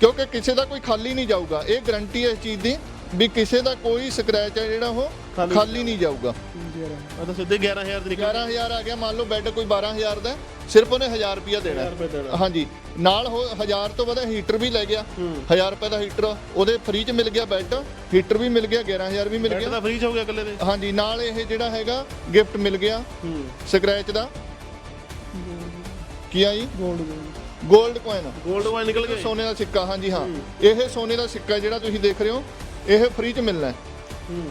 ਕਿਉਂਕਿ ਕਿਸੇ ਦਾ ਕੋਈ ਖਾਲੀ ਨਹੀਂ ਜਾਊਗਾ। ਇਹ ਗਰੰਟੀ ਹੈ ਇਸ ਚੀਜ਼ ਦੀ ਵੀ ਕਿਸੇ ਦਾ ਕੋਈ ਸਕ੍ਰੈਚ ਹੈ ਜਿਹੜਾ ਉਹ ਖਾਲੀ- ਖਾਲੀ ਨਹੀਂ ਜਾਊਗਾ। ਆ ਤਾਂ ਸਿੱਧੇ 11000 ਦੀ ਨਿਕਲ 11000 ਆ ਗਿਆ ਮੰਨ ਲਓ ਬੈੱਡ ਕੋਈ 12000 ਦਾ ਹੈ, ਸਿਰਫ ਉਹਨੇ 1000 ਰੁਪਿਆ ਦੇਣਾ ਹੈ। ਰੁਪਏ ਦੇਣਾ। ਹਾਂਜੀ ਨਾਲ ਉਹ 1000 ਤੋਂ ਵੱਧ ਹੀਟਰ ਵੀ ਲੈ ਗਿਆ। ਹੂੰ। 1000 ਰੁਪਏ ਦਾ ਹੀਟਰ ਉਹਦੇ ਫ੍ਰੀ ਚ ਮਿਲ ਗਿਆ ਬੈੱਡ ਹੀਟਰ ਵੀ ਮਿਲ ਗਿਆ 11000 ਵੀ ਮਿਲ ਬੈੱਡ ਗਿਆ। ਤਾਂ ਫ੍ਰੀ ਚ ਹੋ ਗਿਆ ਇਕੱਲੇ ਦੇ। ਹਾਂਜੀ ਨਾਲ ਇਹ ਜਿਹੜਾ ਹੈਗਾ ਗਿਫਟ ਮਿਲ ਗਿਆ। ਹੂੰ। ਸਕ੍ਰੈਚ ਦਾ। ਕੀ ਆ ਜੀ ਗੋਲਡ 골ਡ ਕੋਇਨ 골ਡ ਵਾਈ ਨਿਕਲ ਗਏ। ਸੋਨੇ ਦਾ ਸਿੱਕਾ ਹਾਂਜੀ ਹਾਂ। ਇਹ ਸੋਨੇ ਦਾ ਸਿੱਕਾ ਜਿਹੜਾ ਤੁਸੀਂ ਦੇਖ ਰਹੇ ਹੋ ਇਹ ਫ੍ਰੀ ਚ ਮਿਲਣਾ ਹੈ।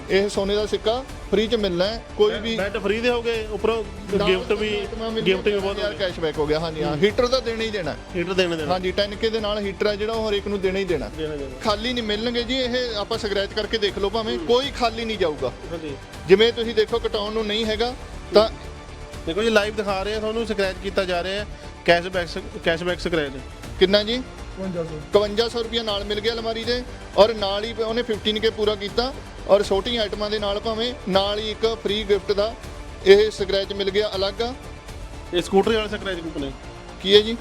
ਇਹ ਸੋਨੇ ਦਾ ਸਿੱਕਾ ਫ੍ਰੀ ਚ ਮਿਲਣਾ ਹੈ। ਕੋਈ ਵੀ ਬੈੱਡ ਫ੍ਰੀ ਦੇ ਹੋ ਗਏ ਉੱਪਰੋਂ ਗਿਫਟ ਵੀ ਗਿਫਟ ਵੀ ਬਹੁਤ ਯਾਰ ਕੈਸ਼ਬੈਕ ਹੋ ਗਿਆ ਹਾਂਜੀ ਹਾਂ। ਹੀਟਰ ਤਾਂ ਦੇਣਾ ਹੀ ਦੇਣਾ ਹੀਟਰ ਦੇਣੇ ਦੇਣਾ। ਹਾਂਜੀ 10k ਦੇ ਨਾਲ ਹੀਟਰ ਹੈ ਜਿਹੜਾ ਉਹ ਹਰੇਕ ਨੂੰ ਦੇਣਾ ਹੀ ਦੇਣਾ ਦੇਣਾ ਦੇਣਾ। ਖਾਲੀ ਨਹੀਂ ਮਿਲਣਗੇ ਜੀ ਇਹ ਆਪਾਂ ਸਕ੍ਰੈਚ ਕਰਕੇ ਦੇਖ ਲਓ ਭਾਵੇਂ। ਕੋਈ ਖਾਲੀ ਨਹੀਂ ਜਾਊਗਾ। ਹਾਂਜੀ। ਜਿਵੇਂ ਤੁਸੀਂ ਦੇਖੋ ਕਟਾਉਣ ਨੂੰ ਨਹੀਂ ਹੈਗਾ ਤਾਂ ਦੇਖੋ ਜੀ ਲਾਈਵ ਦਿਖਾ ਰਹੇ ਆ ਤੁਹਾਨੂੰ ਸਕ੍ਰੈਚ ਕੀਤਾ ਜਾ ਰਿਹਾ ਹੈ। ਕੈਸ਼ਬੈਕ ਕੈਸ਼ਬੈਕ ਸਕ੍ਰੈਚ ਕਿੰਨਾ ਜੀ? 5500 5100 ਰੁਪਏ ਨਾਲ ਮਿਲ ਗਿਆ ਅਲਮਾਰੀ ਦੇ। ਔਰ ਨਾਲ ਹੀ ਉਹਨੇ 15k ਪੂਰਾ ਕੀਤਾ। ਔਰ ਛੋਟੀਆਂ ਆਈਟਮਾਂ ਦੇ ਨਾਲ ਭਾਵੇਂ ਨਾਲ ਹੀ ਇੱਕ ਫ੍ਰੀ ਗਿਫਟ ਦਾ ਇਹ ਸਕ੍ਰੈਚ ਮਿਲ ਗਿਆ ਅਲੱਗ। ਇਹ ਸਕੂਟਰ ਵਾਲਾ ਸਕ੍ਰੈਚ ਕੂਪਨ ਹੈ ਕੀ ਹੈ ਜੀ?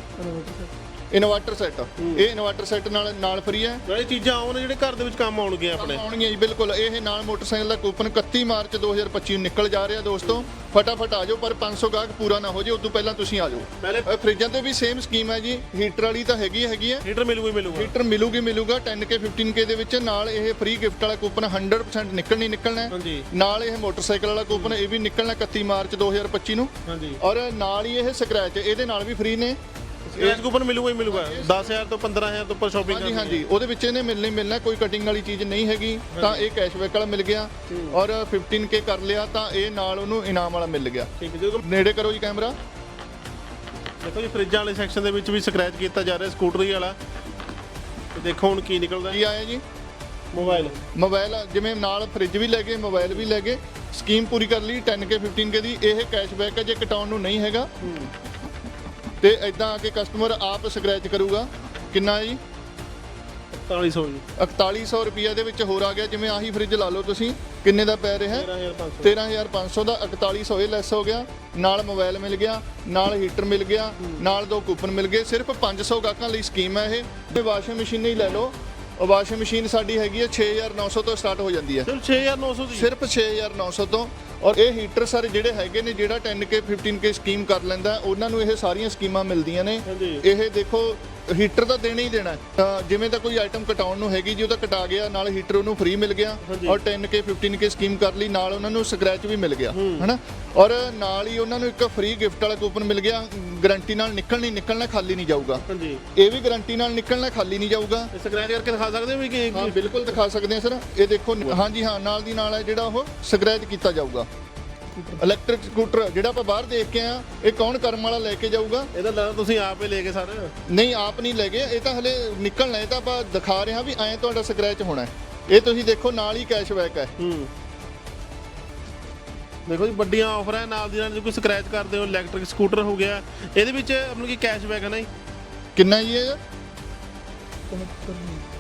Inverter set. ਇਹ ਇਨਵਰਟਰ ਸੈੱਟ ਨਾਲ ਨਾਲ ਫ੍ਰੀ ਹੈ। ਇਹ ਚੀਜ਼ਾਂ ਆਉਣ ਜਿਹੜੇ ਘਰ ਦੇ ਵਿੱਚ ਕੰਮ ਆਉਣਗੇ ਆਪਣੇ। ਆਉਣਗੀਆਂ ਜੀ ਬਿਲਕੁਲ। ਇਹ ਨਾਲ ਮੋਟਰਸਾਈਕਲ ਦਾ ਕੂਪਨ 31 ਮਾਰਚ 2025 ਨੂੰ ਨਿਕਲ ਜਾ ਰਿਹਾ ਦੋਸਤੋ। ਫਟਾਫਟ ਆ ਜਾਓ ਪਰ 500 ਗਾਹਕ ਪੂਰਾ ਨਾ ਹੋ ਜੇ ਉਦੋਂ ਪਹਿਲਾਂ ਤੁਸੀਂ ਆ ਜਾਓ। ਪਹਿਲੇ ਫਰਿੱਜਾਂ ਤੇ ਵੀ ਸੇਮ ਸਕੀਮ ਹੈ ਜੀ। ਹੀਟਰ ਵਾਲੀ ਤਾਂ ਹੈਗੀ ਹੈਗੀ ਹੈ। ਹੀਟਰ ਮਿਲੂਗਾ ਹੀ ਮਿਲੂਗਾ। ਹੀਟਰ ਮਿਲੂਗੀ ਮਿਲੂਗਾ। 10k 15k ਦੇ ਵਿੱਚ ਨਾਲ ਇਹ ਫ੍ਰੀ ਗਿਫਟ ਵਾਲਾ ਕੂਪਨ 100% ਨਿਕਲਣੀ ਨਿਕਲਣਾ ਹੈ। ਹਾਂਜੀ। ਨਾਲ ਇਹ ਮੋਟਰਸਾਈਕਲ ਵਾਲਾ ਕੂਪਨ ਇਹ ਵੀ ਨਿਕਲਣਾ 31 ਮਾਰਚ 2025 ਨੂੰ। ਹਾਂਜੀ। ਔਰ ਨਾਲ ਹੀ ਇਹ ਸਕ੍ਰੈਚ ਇਹਦੇ ਨਾਲ ਵੀ ਫ੍ਰੀ ਨੇ। ਸਕ੍ਰੈਚ ਕੂਪਨ ਮਿਲੂਗਾ ਹੀ ਮਿਲੂਗਾ। 10000 ਤੋਂ 15000 ਤੋਂ ਉੱਪਰ ਸ਼ਾਪਿੰਗ ਹਾਂਜੀ ਹਾਂਜੀ। ਉਹਦੇ ਵਿੱਚ ਇਹਨੇ ਮਿਲਣੀ ਮਿਲਣਾ ਕੋਈ ਕਟਿੰਗ ਵਾਲੀ ਚੀਜ਼ ਨਹੀਂ ਹੈਗੀ। ਤਾਂ ਇਹ ਕੈਸ਼ਬੈਕ ਵਾਲਾ ਮਿਲ ਗਿਆ ਔਰ 15k ਕਰ ਲਿਆ ਤਾਂ ਇਹ ਨਾਲ ਉਹਨੂੰ ਇਨਾਮ ਵਾਲਾ ਮਿਲ ਗਿਆ। ਠੀਕ ਹੈ ਜਦੋਂ ਨੇੜੇ ਕਰੋ ਜੀ ਕੈਮਰਾ। ਦੇਖੋ ਜੀ ਫਰਿੱਜਾਂ ਵਾਲੇ ਸੈਕਸ਼ਨ ਦੇ ਵਿੱਚ ਵੀ ਸਕ੍ਰੈਚ ਕੀਤਾ ਜਾ ਰਿਹਾ ਸਕੂਟਰੀ ਵਾਲਾ। ਤੇ ਦੇਖੋ ਹੁਣ ਕੀ ਨਿਕਲਦਾ। ਕੀ ਆਇਆ ਜੀ? ਮੋਬਾਈਲ ਮੋਬਾਈਲ ਜਿਵੇਂ ਨਾਲ ਫ੍ਰਿਜ ਵੀ ਲੈ ਗਏ ਮੋਬਾਈਲ ਵੀ ਲੈ ਗਏ। ਸਕੀਮ ਪੂਰੀ ਕਰ ਲਈ 10k 15k ਦੀ ਇਹ ਕੈਸ਼ਬੈਕ ਹੈ ਜੇ ਕਟਾਉਣ ਨੂੰ ਨਹੀਂ ਹੈਗਾ। ਤੇ ਇਦਾਂ ਆ ਕੇ ਕਸਟਮਰ ਆਪ ਸਕ੍ਰੈਚ ਕਰੂਗਾ। ਕਿੰਨਾ ਜੀ? 4400 ਜੀ। 4100 ਰੁਪਏ ਦੇ ਵਿੱਚ ਹੋਰ ਆ ਗਿਆ ਜਿਵੇਂ ਆਹੀ ਫ੍ਰਿਜ ਲਾ ਲਓ ਤੁਸੀਂ। ਕਿੰਨੇ ਦਾ ਪੈ ਰਿਹਾ? ਹੈ 13500 13500 ਦਾ 4100 ਇਹ ਲੈਸ ਹੋ ਗਿਆ। ਨਾਲ ਮੋਬਾਈਲ ਮਿਲ ਗਿਆ ਨਾਲ ਹੀਟਰ ਮਿਲ ਗਿਆ ਨਾਲ ਦੋ ਕੂਪਨ ਮਿਲ ਗਏ। ਸਿਰਫ 500 ਗਾਹਕਾਂ ਲਈ ਸਕੀਮ ਹੈ ਇਹ। ਤੇ ਵਾਸ਼ਿੰਗ ਮਸ਼ੀਨ ਹੀ ਲੈ ਲਓ। ਉਹ ਵਾਸ਼ਿੰਗ ਮਸ਼ੀਨ ਸਾਡੀ ਹੈਗੀ ਹੈ 6900 ਤੋਂ ਸਟਾਰਟ ਹੋ ਜਾਂਦੀ ਹੈ ਸਿਰਫ 6900 ਦੀ। ਸਿਰਫ 6900 ਤੋਂ। ਔਰ ਇਹ ਹੀਟਰ ਸਰ ਜਿਹੜੇ ਹੈਗੇ ਨੇ ਜਿਹੜਾ 10k 15k ਸਕੀਮ ਕਰ ਲੈਂਦਾ ਉਹਨਾਂ ਨੂੰ ਇਹ ਸਾਰੀਆਂ ਸਕੀਮਾਂ ਮਿਲਦੀਆਂ ਨੇ। ਇਹ ਦੇਖੋ ਹੀਟਰ ਤਾਂ ਦੇਣਾ ਹੀ ਦੇਣਾ ਹੈ। ਤਾਂ ਜਿਵੇਂ ਤਾਂ ਕੋਈ ਆਈਟਮ ਕਟਾਉਣ ਨੂੰ ਹੈਗੀ ਜੀ ਉਹ ਤਾਂ ਕਟਾ ਗਿਆ ਨਾਲ ਹੀਟਰ ਉਹਨੂੰ ਫ੍ਰੀ ਮਿਲ ਗਿਆ। ਔਰ 10k 15k ਸਕੀਮ ਕਰ ਲਈ ਨਾਲ ਉਹਨਾਂ ਨੂੰ ਸਕ੍ਰੈਚ ਵੀ ਮਿਲ ਗਿਆ ਹਨਾ? ਔਰ ਨਾਲ ਹੀ ਉਹਨਾਂ ਨੂੰ ਇੱਕ ਫ੍ਰੀ ਗਿਫਟ ਵਾਲਾ ਕੂਪਨ ਮਿਲ ਗਿਆ ਗਾਰੰਟੀ ਨਾਲ ਨਿਕਲ ਨਹੀਂ ਨਿਕਲਣਾ ਖਾਲੀ ਨਹੀਂ ਜਾਊਗਾ। ਹਾਂਜੀ। ਇਹ ਵੀ ਗਾਰੰਟੀ ਨਾਲ ਨਿਕਲਣਾ ਖਾਲੀ ਨਹੀਂ ਜਾਊਗਾ। ਇਹ ਸਕ੍ਰੈਚ ਕਰਕੇ ਦਿਖਾ ਸਕਦੇ ਹੋ ਵੀ ਕਿ ਹਾਂ ਬਿਲਕੁਲ ਦਿਖਾ ਸਕਦੇ ਆ ਸਰ। ਇਹ ਦੇਖੋ ਹਾਂਜੀ ਹਾਂ ਨਾਲ ਦੀ ਨਾਲ ਹੈ ਜਿਹੜਾ ਉਹ ਸਕ੍ਰੈਚ ਕੀਤਾ ਜਾਊਗਾ। ਇਲੈਕਟ੍ਰਿਕ ਸਕੂਟਰ ਜਿਹੜਾ ਆਪਾਂ ਬਾਹਰ ਦੇਖ ਕੇ ਆ ਇਹ ਕੌਣ ਕਰਮ ਵਾਲਾ ਲੈ ਕੇ ਜਾਊਗਾ? ਇਹਦਾ ਲਾ ਤੁਸੀਂ ਆਪ ਹੀ ਲੈ ਕੇ ਸਾਰੇ। ਨਹੀਂ ਆਪ ਨਹੀਂ ਲੈ ਗਏ। ਇਹ ਤਾਂ ਹਲੇ ਨਿਕਲਣਾ ਇਹ ਤਾਂ ਆਪਾਂ ਦਿਖਾ ਰਹੇ ਹਾਂ ਵੀ ਐਂ ਤੁਹਾਡਾ ਸਕ੍ਰੈਚ ਹੋਣਾ ਹੈ। ਇਹ ਤੁਸੀਂ ਦੇਖੋ ਨਾਲ ਹੀ ਕੈਸ਼ਬੈਕ ਹੈ। ਹੂੰ। ਦੇਖੋ ਜੀ ਵੱਡੀਆਂ ਆਫਰ ਹੈ ਨਾਲ ਦੀ ਨਾਲ ਜੇ ਕੋਈ ਸਕ੍ਰੈਚ ਕਰਦੇ ਹੋ ਇਲੈਕਟ੍ਰਿਕ ਸਕੂਟਰ ਹੋ ਗਿਆ। ਇਹਦੇ ਵਿੱਚ ਆਪਣਾ ਕੀ ਕੈਸ਼ਬੈਕ ਹੈ ਨਾ ਜੀ? ਕਿੰਨਾ ਜੀ ਇਹ? 73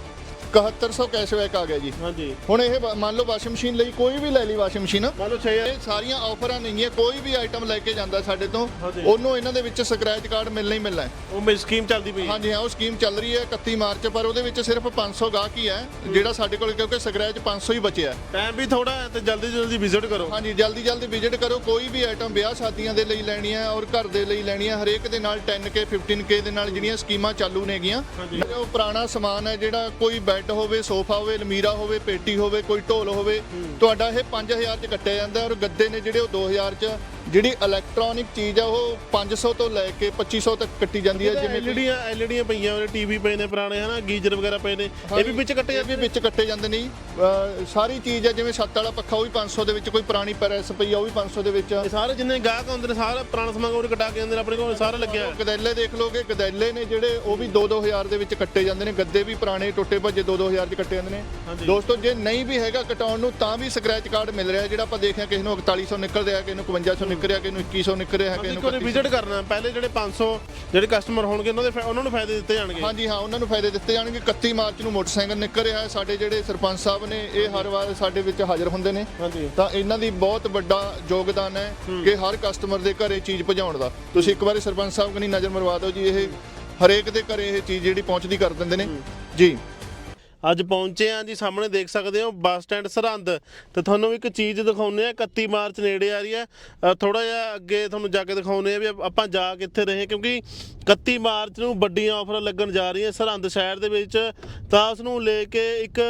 7100 ਕੈਸ਼ਬੈਕ ਆ ਗਿਆ ਜੀ ਹਾਂਜੀ ਹੁਣ ਇਹ ਵਾ- ਮੰਨ ਲਓ ਵਾਸ਼ਿੰਗ ਮਸ਼ੀਨ ਲਈ ਕੋਈ ਵੀ ਲੈ ਲਈ ਵਾਸ਼ਿੰਗ ਮਸ਼ੀਨ ਮੰਨ ਲਓ 6000 ਇਹ ਸਾਰੀਆਂ ਆਫਰਾਂ ਨਹੀਂ ਹੈ ਕੋਈ ਵੀ ਆਈਟਮ ਲੈ ਕੇ ਜਾਂਦਾ ਸਾਡੇ ਤੋਂ ਹਾਂਜੀ। ਉਹਨੂੰ ਇਹਨਾਂ ਦੇ ਵਿੱਚ ਸਕ੍ਰੈਚ ਕਾਰਡ ਮਿਲਣਾ ਹੀ ਮਿਲਣਾ ਹੈ ਉਹ ਮੇਰੀ ਸਕੀਮ ਚੱਲਦੀ ਪਈ ਹੈ ਹਾਂਜੀ ਹਾਂ ਉਹ ਸਕੀਮ ਚੱਲ ਰਹੀ ਹੈ 31 ਮਾਰਚ ਪਰ ਉਹਦੇ ਵਿੱਚ ਸਿਰਫ 500 ਗਾਹਕ ਹੀ ਹੈ ਜਿਹੜਾ ਸਾਡੇ ਕੋਲ ਕਿਉਂਕਿ ਸਕ੍ਰੈਚ 500 ਹੀ ਬਚਿਆ ਹੈ। ਟਾਈਮ ਵੀ ਥੋੜਾ ਹੈ ਤੇ ਜਲਦੀ ਜਲਦੀ ਵਿਜ਼ਿਟ ਕਰੋ ਹਾਂਜੀ ਜਲਦੀ ਜਲਦੀ ਵਿਜ਼ਿਟ ਕਰੋ ਕੋਈ ਵੀ ਆਈਟਮ ਵਿਆਹ ਸ਼ਾਦੀਆਂ ਦੇ ਲਈ ਲੈਣੀ ਹੈ ਔਰ ਘਰ ਦੇ ਲਈ ਲੈਣੀ ਹੈ ਹਰੇਕ ਦੇ ਨਾਲ 10k 15k ਦੇ ਨਾਲ ਜਿਹੜੀਆਂ ਸਕੀਮਾਂ ਚਾਲੂ ਨੇਗੀਆਂ ਹਾਂਜੀ। ਉਹ ਪੁਰਾਣਾ ਸਮਾਨ ਹੈ ਜਿਹੜਾ ਕੋਈ ਬੈੱਡ ਹੋਵੇ ਸੋਫਾ ਹੋਵੇ ਅਲਮੀਰਾ ਹੋਵੇ ਪੇਟੀ ਹੋਵੇ ਕੋਈ ਢੋਲ ਹੋਵੇ ਤੁਹਾਡਾ ਇਹ 5000 ਚ ਕੱਟਿਆ ਜਾਂਦਾ ਔਰ ਗੱਦੇ ਨੇ ਜਿਹੜੇ ਉਹ 2000 ਚ ਜਿਹੜੀ ਇਲੈਕਟ੍ਰੋਨਿਕ ਚੀਜ਼ ਆ ਉਹ 500 ਤੋਂ ਲੈ ਕੇ 2500 ਤੱਕ ਕੱਟੀ ਜਾਂਦੀ ਹੈ ਜਿਵੇਂ ਕੋਈ- ਐਲਈਡੀਆਂ ਐਲਈਡੀਆਂ ਪਈਆਂ ਉਹਦੇ ਟੀਵੀ ਪਏ ਨੇ ਪੁਰਾਣੇ ਹਨਾ ਗੀਜ਼ਰ ਵਗੈਰਾ ਪਏ ਨੇ ਇਹ ਵੀ ਵਿੱਚ ਕੱਟੇ ਇਹ ਵੀ ਵਿੱਚ ਕੱਟੇ ਜਾਂਦੇ ਨੇ ਜੀ। ਅਹ ਸਾਰੀ ਚੀਜ਼ ਹੈ ਜਿਵੇਂ ਛੱਤ ਵਾਲਾ ਪੱਖਾ ਉਹ ਵੀ 500 ਦੇ ਵਿੱਚ ਕੋਈ ਪੁਰਾਣੀ ਪ੍ਰੈਸ ਪਈ ਆ ਉਹ ਵੀ 500 ਦੇ ਵਿੱਚ ਇਹ ਸਾਰੇ ਜਿੰਨੇ ਗਾਹਕ ਆਉਂਦੇ ਨੇ ਸਾਰਾ ਪੁਰਾਣਾ ਸਮਾਨ ਉਹ ਕਟਾ ਕੇ ਆਉਂਦੇ ਨੇ ਆਪਣੇ ਕੋਲ ਸਾਰਾ ਲੱਗਿਆ ਹੋਇਆ। ਗਦੈਲੇ ਦੇਖ ਲੋਗੇ ਗਦੈਲੇ ਨੇ ਜਿਹੜੇ ਉਹ ਵੀ 2-2000 ਦੇ ਵਿੱਚ ਕੱਟੇ ਜਾਂਦੇ ਨੇ ਗੱਦੇ ਵੀ ਪੁਰਾਣੇ ਟੁੱਟੇ ਭੱਜੇ 2-2000 ਚ ਕੱਟੇ ਜਾਂਦੇ ਨੇ ਹਾਂਜੀ। ਦੋਸਤੋ ਜੇ ਨਹੀਂ ਵੀ ਹੈਗਾ ਕਟਾਉਣ ਨੂੰ ਤਾਂ ਵੀ ਸਕ੍ਰੈਚ ਕਾਰਡ ਮਿਲ ਰਿਹਾ ਜਿਹੜਾ ਆਪਾਂ ਦੇਖਿਆ ਕਿਸੇ ਨੂੰ 4100 ਨਿਕਲ ਰਿਹਾ ਕਿਸੇ ਨੂੰ 5100 ਨਿਕਲ ਰਿਹਾ ਕਿਸੇ ਨੂੰ 2100 ਨਿਕਲ ਰਿਹਾ ਕਿਸੇ ਅਸੀਂ ਨੂੰ ਕੋਈ ਵਿਜ਼ਿਟ ਕਰਨਾ। ਪਹਿਲੇ ਜਿਹੜੇ 500 ਜਿਹੜੇ ਕਸਟਮਰ ਹੋਣਗੇ ਉਹਨਾਂ ਦੇ ਉਹਨਾਂ ਨੂੰ ਫਾਇਦੇ ਦਿੱਤੇ ਜਾਣਗੇ। ਹਾਂਜੀ ਹਾਂ ਉਹਨਾਂ ਨੂੰ ਫਾਇਦੇ ਦਿੱਤੇ ਜਾਣਗੇ। 31 ਮਾਰਚ ਨੂੰ ਮੋਟਰਸਾਈਕਲ ਨਿਕਲ ਰਿਹਾ ਹੈ। ਸਾਡੇ ਜਿਹੜੇ ਸਰਪੰਚ ਸਾਹਿਬ ਨੇ ਇਹ ਹਰ ਵਾਰ ਸਾਡੇ ਵਿੱਚ ਹਾਜ਼ਰ ਹੁੰਦੇ ਨੇ। ਤਾਂ ਇਹਨਾਂ ਦੀ ਬਹੁਤ ਵੱਡਾ ਯੋਗਦਾਨ ਹੈ ਕਿ ਹਰ ਕਸਟਮਰ ਦੇ ਘਰੇ ਚੀਜ਼ ਪਹੁੰਚਾਉਣ ਦਾ। ਤੁਸੀਂ ਇੱਕ ਵਾਰੀ ਸਰਪੰਚ ਸਾਹਿਬ ਕਨੀ ਨਜ਼ਰ ਮਰਵਾ ਦਿਓ ਜੀ ਇਹ ਹਰੇਕ ਦੇ ਘਰੇ ਇਹ ਚੀਜ਼ ਜਿਹੜੀ ਪਹੁੰਚਦੀ ਕਰ ਦਿੰਦੇ ਨੇ। ਜੀ। ਅੱਜ ਪਹੁੰਚੇ ਆ ਜੀ ਸਾਹਮਣੇ ਦੇਖ ਸਕਦੇ ਹੋ ਬੱਸ ਸਟੈਂਡ ਸਰਹੰਦ ਤੇ ਤੁਹਾਨੂੰ ਇੱਕ ਚੀਜ਼ ਦਿਖਾਉਂਦੇ ਆ 31 ਮਾਰਚ ਨੇੜੇ ਆ ਰਹੀ ਹੈ। ਥੋੜਾ ਜਿਹਾ ਅੱਗੇ ਤੁਹਾਨੂੰ ਜਾ ਕੇ ਦਿਖਾਉਂਦੇ ਆ ਵੀ ਆਪਾਂ ਜਾ ਕਿੱਥੇ ਰਹੇ ਕਿਉਂਕਿ 31 ਮਾਰਚ ਨੂੰ ਵੱਡੀਆਂ ਆਫਰਾਂ ਲੱਗਣ ਜਾ ਰਹੀਆਂ ਸਰਹੰਦ ਸ਼ਹਿਰ ਦੇ ਵਿੱਚ। ਤਾਂ ਉਸ ਨੂੰ ਲੈ ਕੇ ਇੱਕ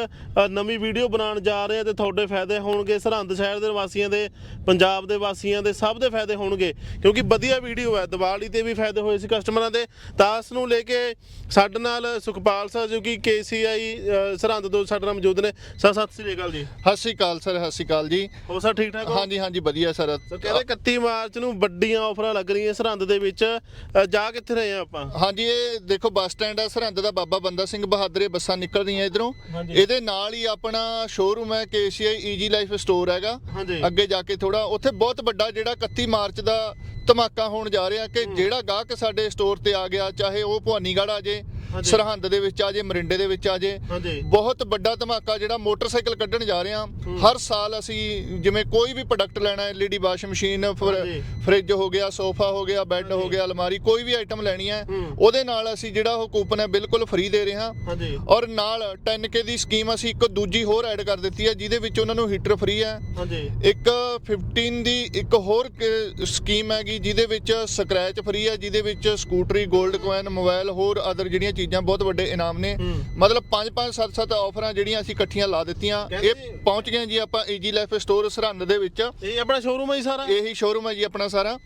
ਨਵੀਂ ਵੀਡੀਓ ਬਣਾਉਣ ਜਾ ਰਹੇ ਆ ਤੇ ਤੁਹਾਡੇ ਫਾਇਦੇ ਹੋਣਗੇ ਸਰਹੰਦ ਸ਼ਹਿਰ ਦੇ ਵਾਸੀਆਂ ਦੇ ਪੰਜਾਬ ਦੇ ਵਾਸੀਆਂ ਦੇ ਸਭ ਦੇ ਫਾਇਦੇ ਹੋਣਗੇ ਕਿਉਂਕਿ ਵਧੀਆ ਵੀਡੀਓ ਹੈ ਦੀਵਾਲੀ ਤੇ ਵੀ ਫਾਇਦੇ ਹੋਏ ਸੀ ਕਸਟਮਰਾਂ ਦੇ। ਤਾਂ ਉਸ ਨੂੰ ਲੈ ਕੇ ਸਾਡੇ ਨਾਲ ਸੁਖਪਾਲ ਸਾਹਿਬ ਜੋ ਕਿ KCI ਅ, ਸਰਹੰਦ ਤੋਂ ਸਾਡੇ ਨਾਲ ਮੌਜੂਦ ਨੇ। ਸਰ ਸਤਿ ਸ੍ਰੀ ਅਕਾਲ ਜੀ। ਸਤਿ ਸ਼੍ਰੀ ਅਕਾਲ ਸਰ ਸਤਿ ਸ਼੍ਰੀ ਅਕਾਲ ਜੀ। ਹੋ ਸਰ ਠੀਕ ਠਾਕ ਹੋ? ਹਾਂਜੀ ਹਾਂਜੀ ਵਧੀਆ ਸਰ। ਸਰ ਕਹਿੰਦੇ 31 ਮਾਰਚ ਨੂੰ ਵੱਡੀਆਂ ਆਫਰਾਂ ਲੱਗ ਰਹੀਆਂ ਸਰਹੰਦ ਦੇ ਵਿੱਚ। ਅ, ਜਾ ਕਿੱਥੇ ਰਹੇ ਆ ਆਪਾਂ? ਹਾਂਜੀ ਇਹ ਦੇਖੋ ਬੱਸ ਸਟੈਂਡ ਆ ਸਰਹੰਦ ਦਾ ਬਾਬਾ ਬੰਦਾ ਸਿੰਘ ਬਹਾਦਰ ਇਹ ਬੱਸਾਂ ਨਿਕਲ ਰਹੀਆਂ ਇਧਰੋਂ। ਹਾਂਜੀ। ਇਹਦੇ ਨਾਲ ਹੀ ਆਪਣਾ ਸ਼ੋਰੂਮ ਹੈ KCI ਈਜੀ ਲਾਈਫ ਸਟੋਰ ਹੈਗਾ। ਹਾਂਜੀ। ਅੱਗੇ ਜਾ ਕੇ ਥੋੜਾ ਉੱਥੇ ਬਹੁਤ ਵੱਡਾ ਜਿਹੜਾ 31 ਮਾਰਚ ਦਾ ਧਮਾਕਾ ਹੋਣ ਜਾ ਰਿਹਾ ਕਿ ਜਿਹੜਾ ਗਾਹਕ ਸਾਡੇ ਸਟੋਰ ਤੇ ਆ ਗਿਆ ਚਾਹੇ ਉਹ ਭਵਾਨੀਗੜ੍ਹ ਆ ਜੇ। ਸਰਹੰਦ ਦੇ ਵਿੱਚ ਆ ਜੇ ਮਰਿੰਡੇ ਦੇ ਵਿੱਚ ਆ ਜੇ। ਬਹੁਤ ਵੱਡਾ ਧਮਾਕਾ ਜਿਹੜਾ ਮੋਟਰਸਾਈਕਲ ਕੱਢਣ ਜਾ ਰਹੇ ਹਾਂ। ਹਰ ਸਾਲ ਅਸੀਂ ਜਿਵੇਂ ਕੋਈ ਵੀ ਪ੍ਰੋਡਕਟ ਲੈਣਾ ਹੈ ਐਲਈਡੀ ਵਾਸ਼ ਮਸ਼ੀਨ। ਫ੍ਰਿਜ ਹੋ ਗਿਆ ਸੋਫਾ ਹੋ ਗਿਆ ਬੈੱਡ ਹੋ ਗਿਆ ਅਲਮਾਰੀ ਕੋਈ ਵੀ ਆਈਟਮ ਲੈਣੀ ਹੈ। ਉਹਦੇ ਨਾਲ ਅਸੀਂ ਜਿਹੜਾ ਉਹ ਕੂਪਨ ਹੈ ਬਿਲਕੁਲ ਫ੍ਰੀ ਦੇ ਰਹੇ ਹਾਂ। ਔਰ ਨਾਲ 10k ਦੀ ਸਕੀਮ ਅਸੀਂ ਇੱਕ ਦੂਜੀ ਹੋਰ ਐਡ ਕਰ ਦਿੱਤੀ ਹੈ ਜਿਹਦੇ ਵਿੱਚ ਉਹਨਾਂ ਨੂੰ ਹੀਟਰ ਫ੍ਰੀ ਹੈ। ਇੱਕ 15 ਦੀ ਇੱਕ ਹੋਰ ਸਕੀਮ ਹੈਗੀ ਜਿਹਦੇ ਵਿੱਚ ਸਕ੍ਰੈਚ ਫ੍ਰੀ ਹੈ ਜਿਹਦੇ ਵਿੱਚ ਸਕੂਟਰੀ 골ਡ ਕੋਇਨ ਮੋਬਾਈਲ ਹੋਰ ਅਦਰ ਜਿਹੜੀਆਂ ਚੀਜ਼ਾਂ ਬਹੁਤ ਵੱਡੇ ਇਨਾਮ ਨੇ। ਮਤਲਬ 5 5 7 7 ਆਫਰਾਂ ਜਿਹੜੀਆਂ ਅਸੀਂ ਇਕੱਠੀਆਂ ਲਾ ਦਿੱਤੀਆਂ। ਇਹ ਪਹੁੰਚ ਗਏ ਜੀ ਆਪਾਂ ਈਜੀ ਲਾਈਫ ਸਟੋਰ ਸਰਹੰਦ ਦੇ ਵਿੱਚ। ਇਹ ਆਪਣਾ ਸ਼ੋਰੂਮ ਹੈ ਜੀ ਸਾਰਾ? ਇਹੀ ਸ਼ੋਰੂਮ ਹੈ ਜੀ ਆਪਣਾ ਸਾਰਾ।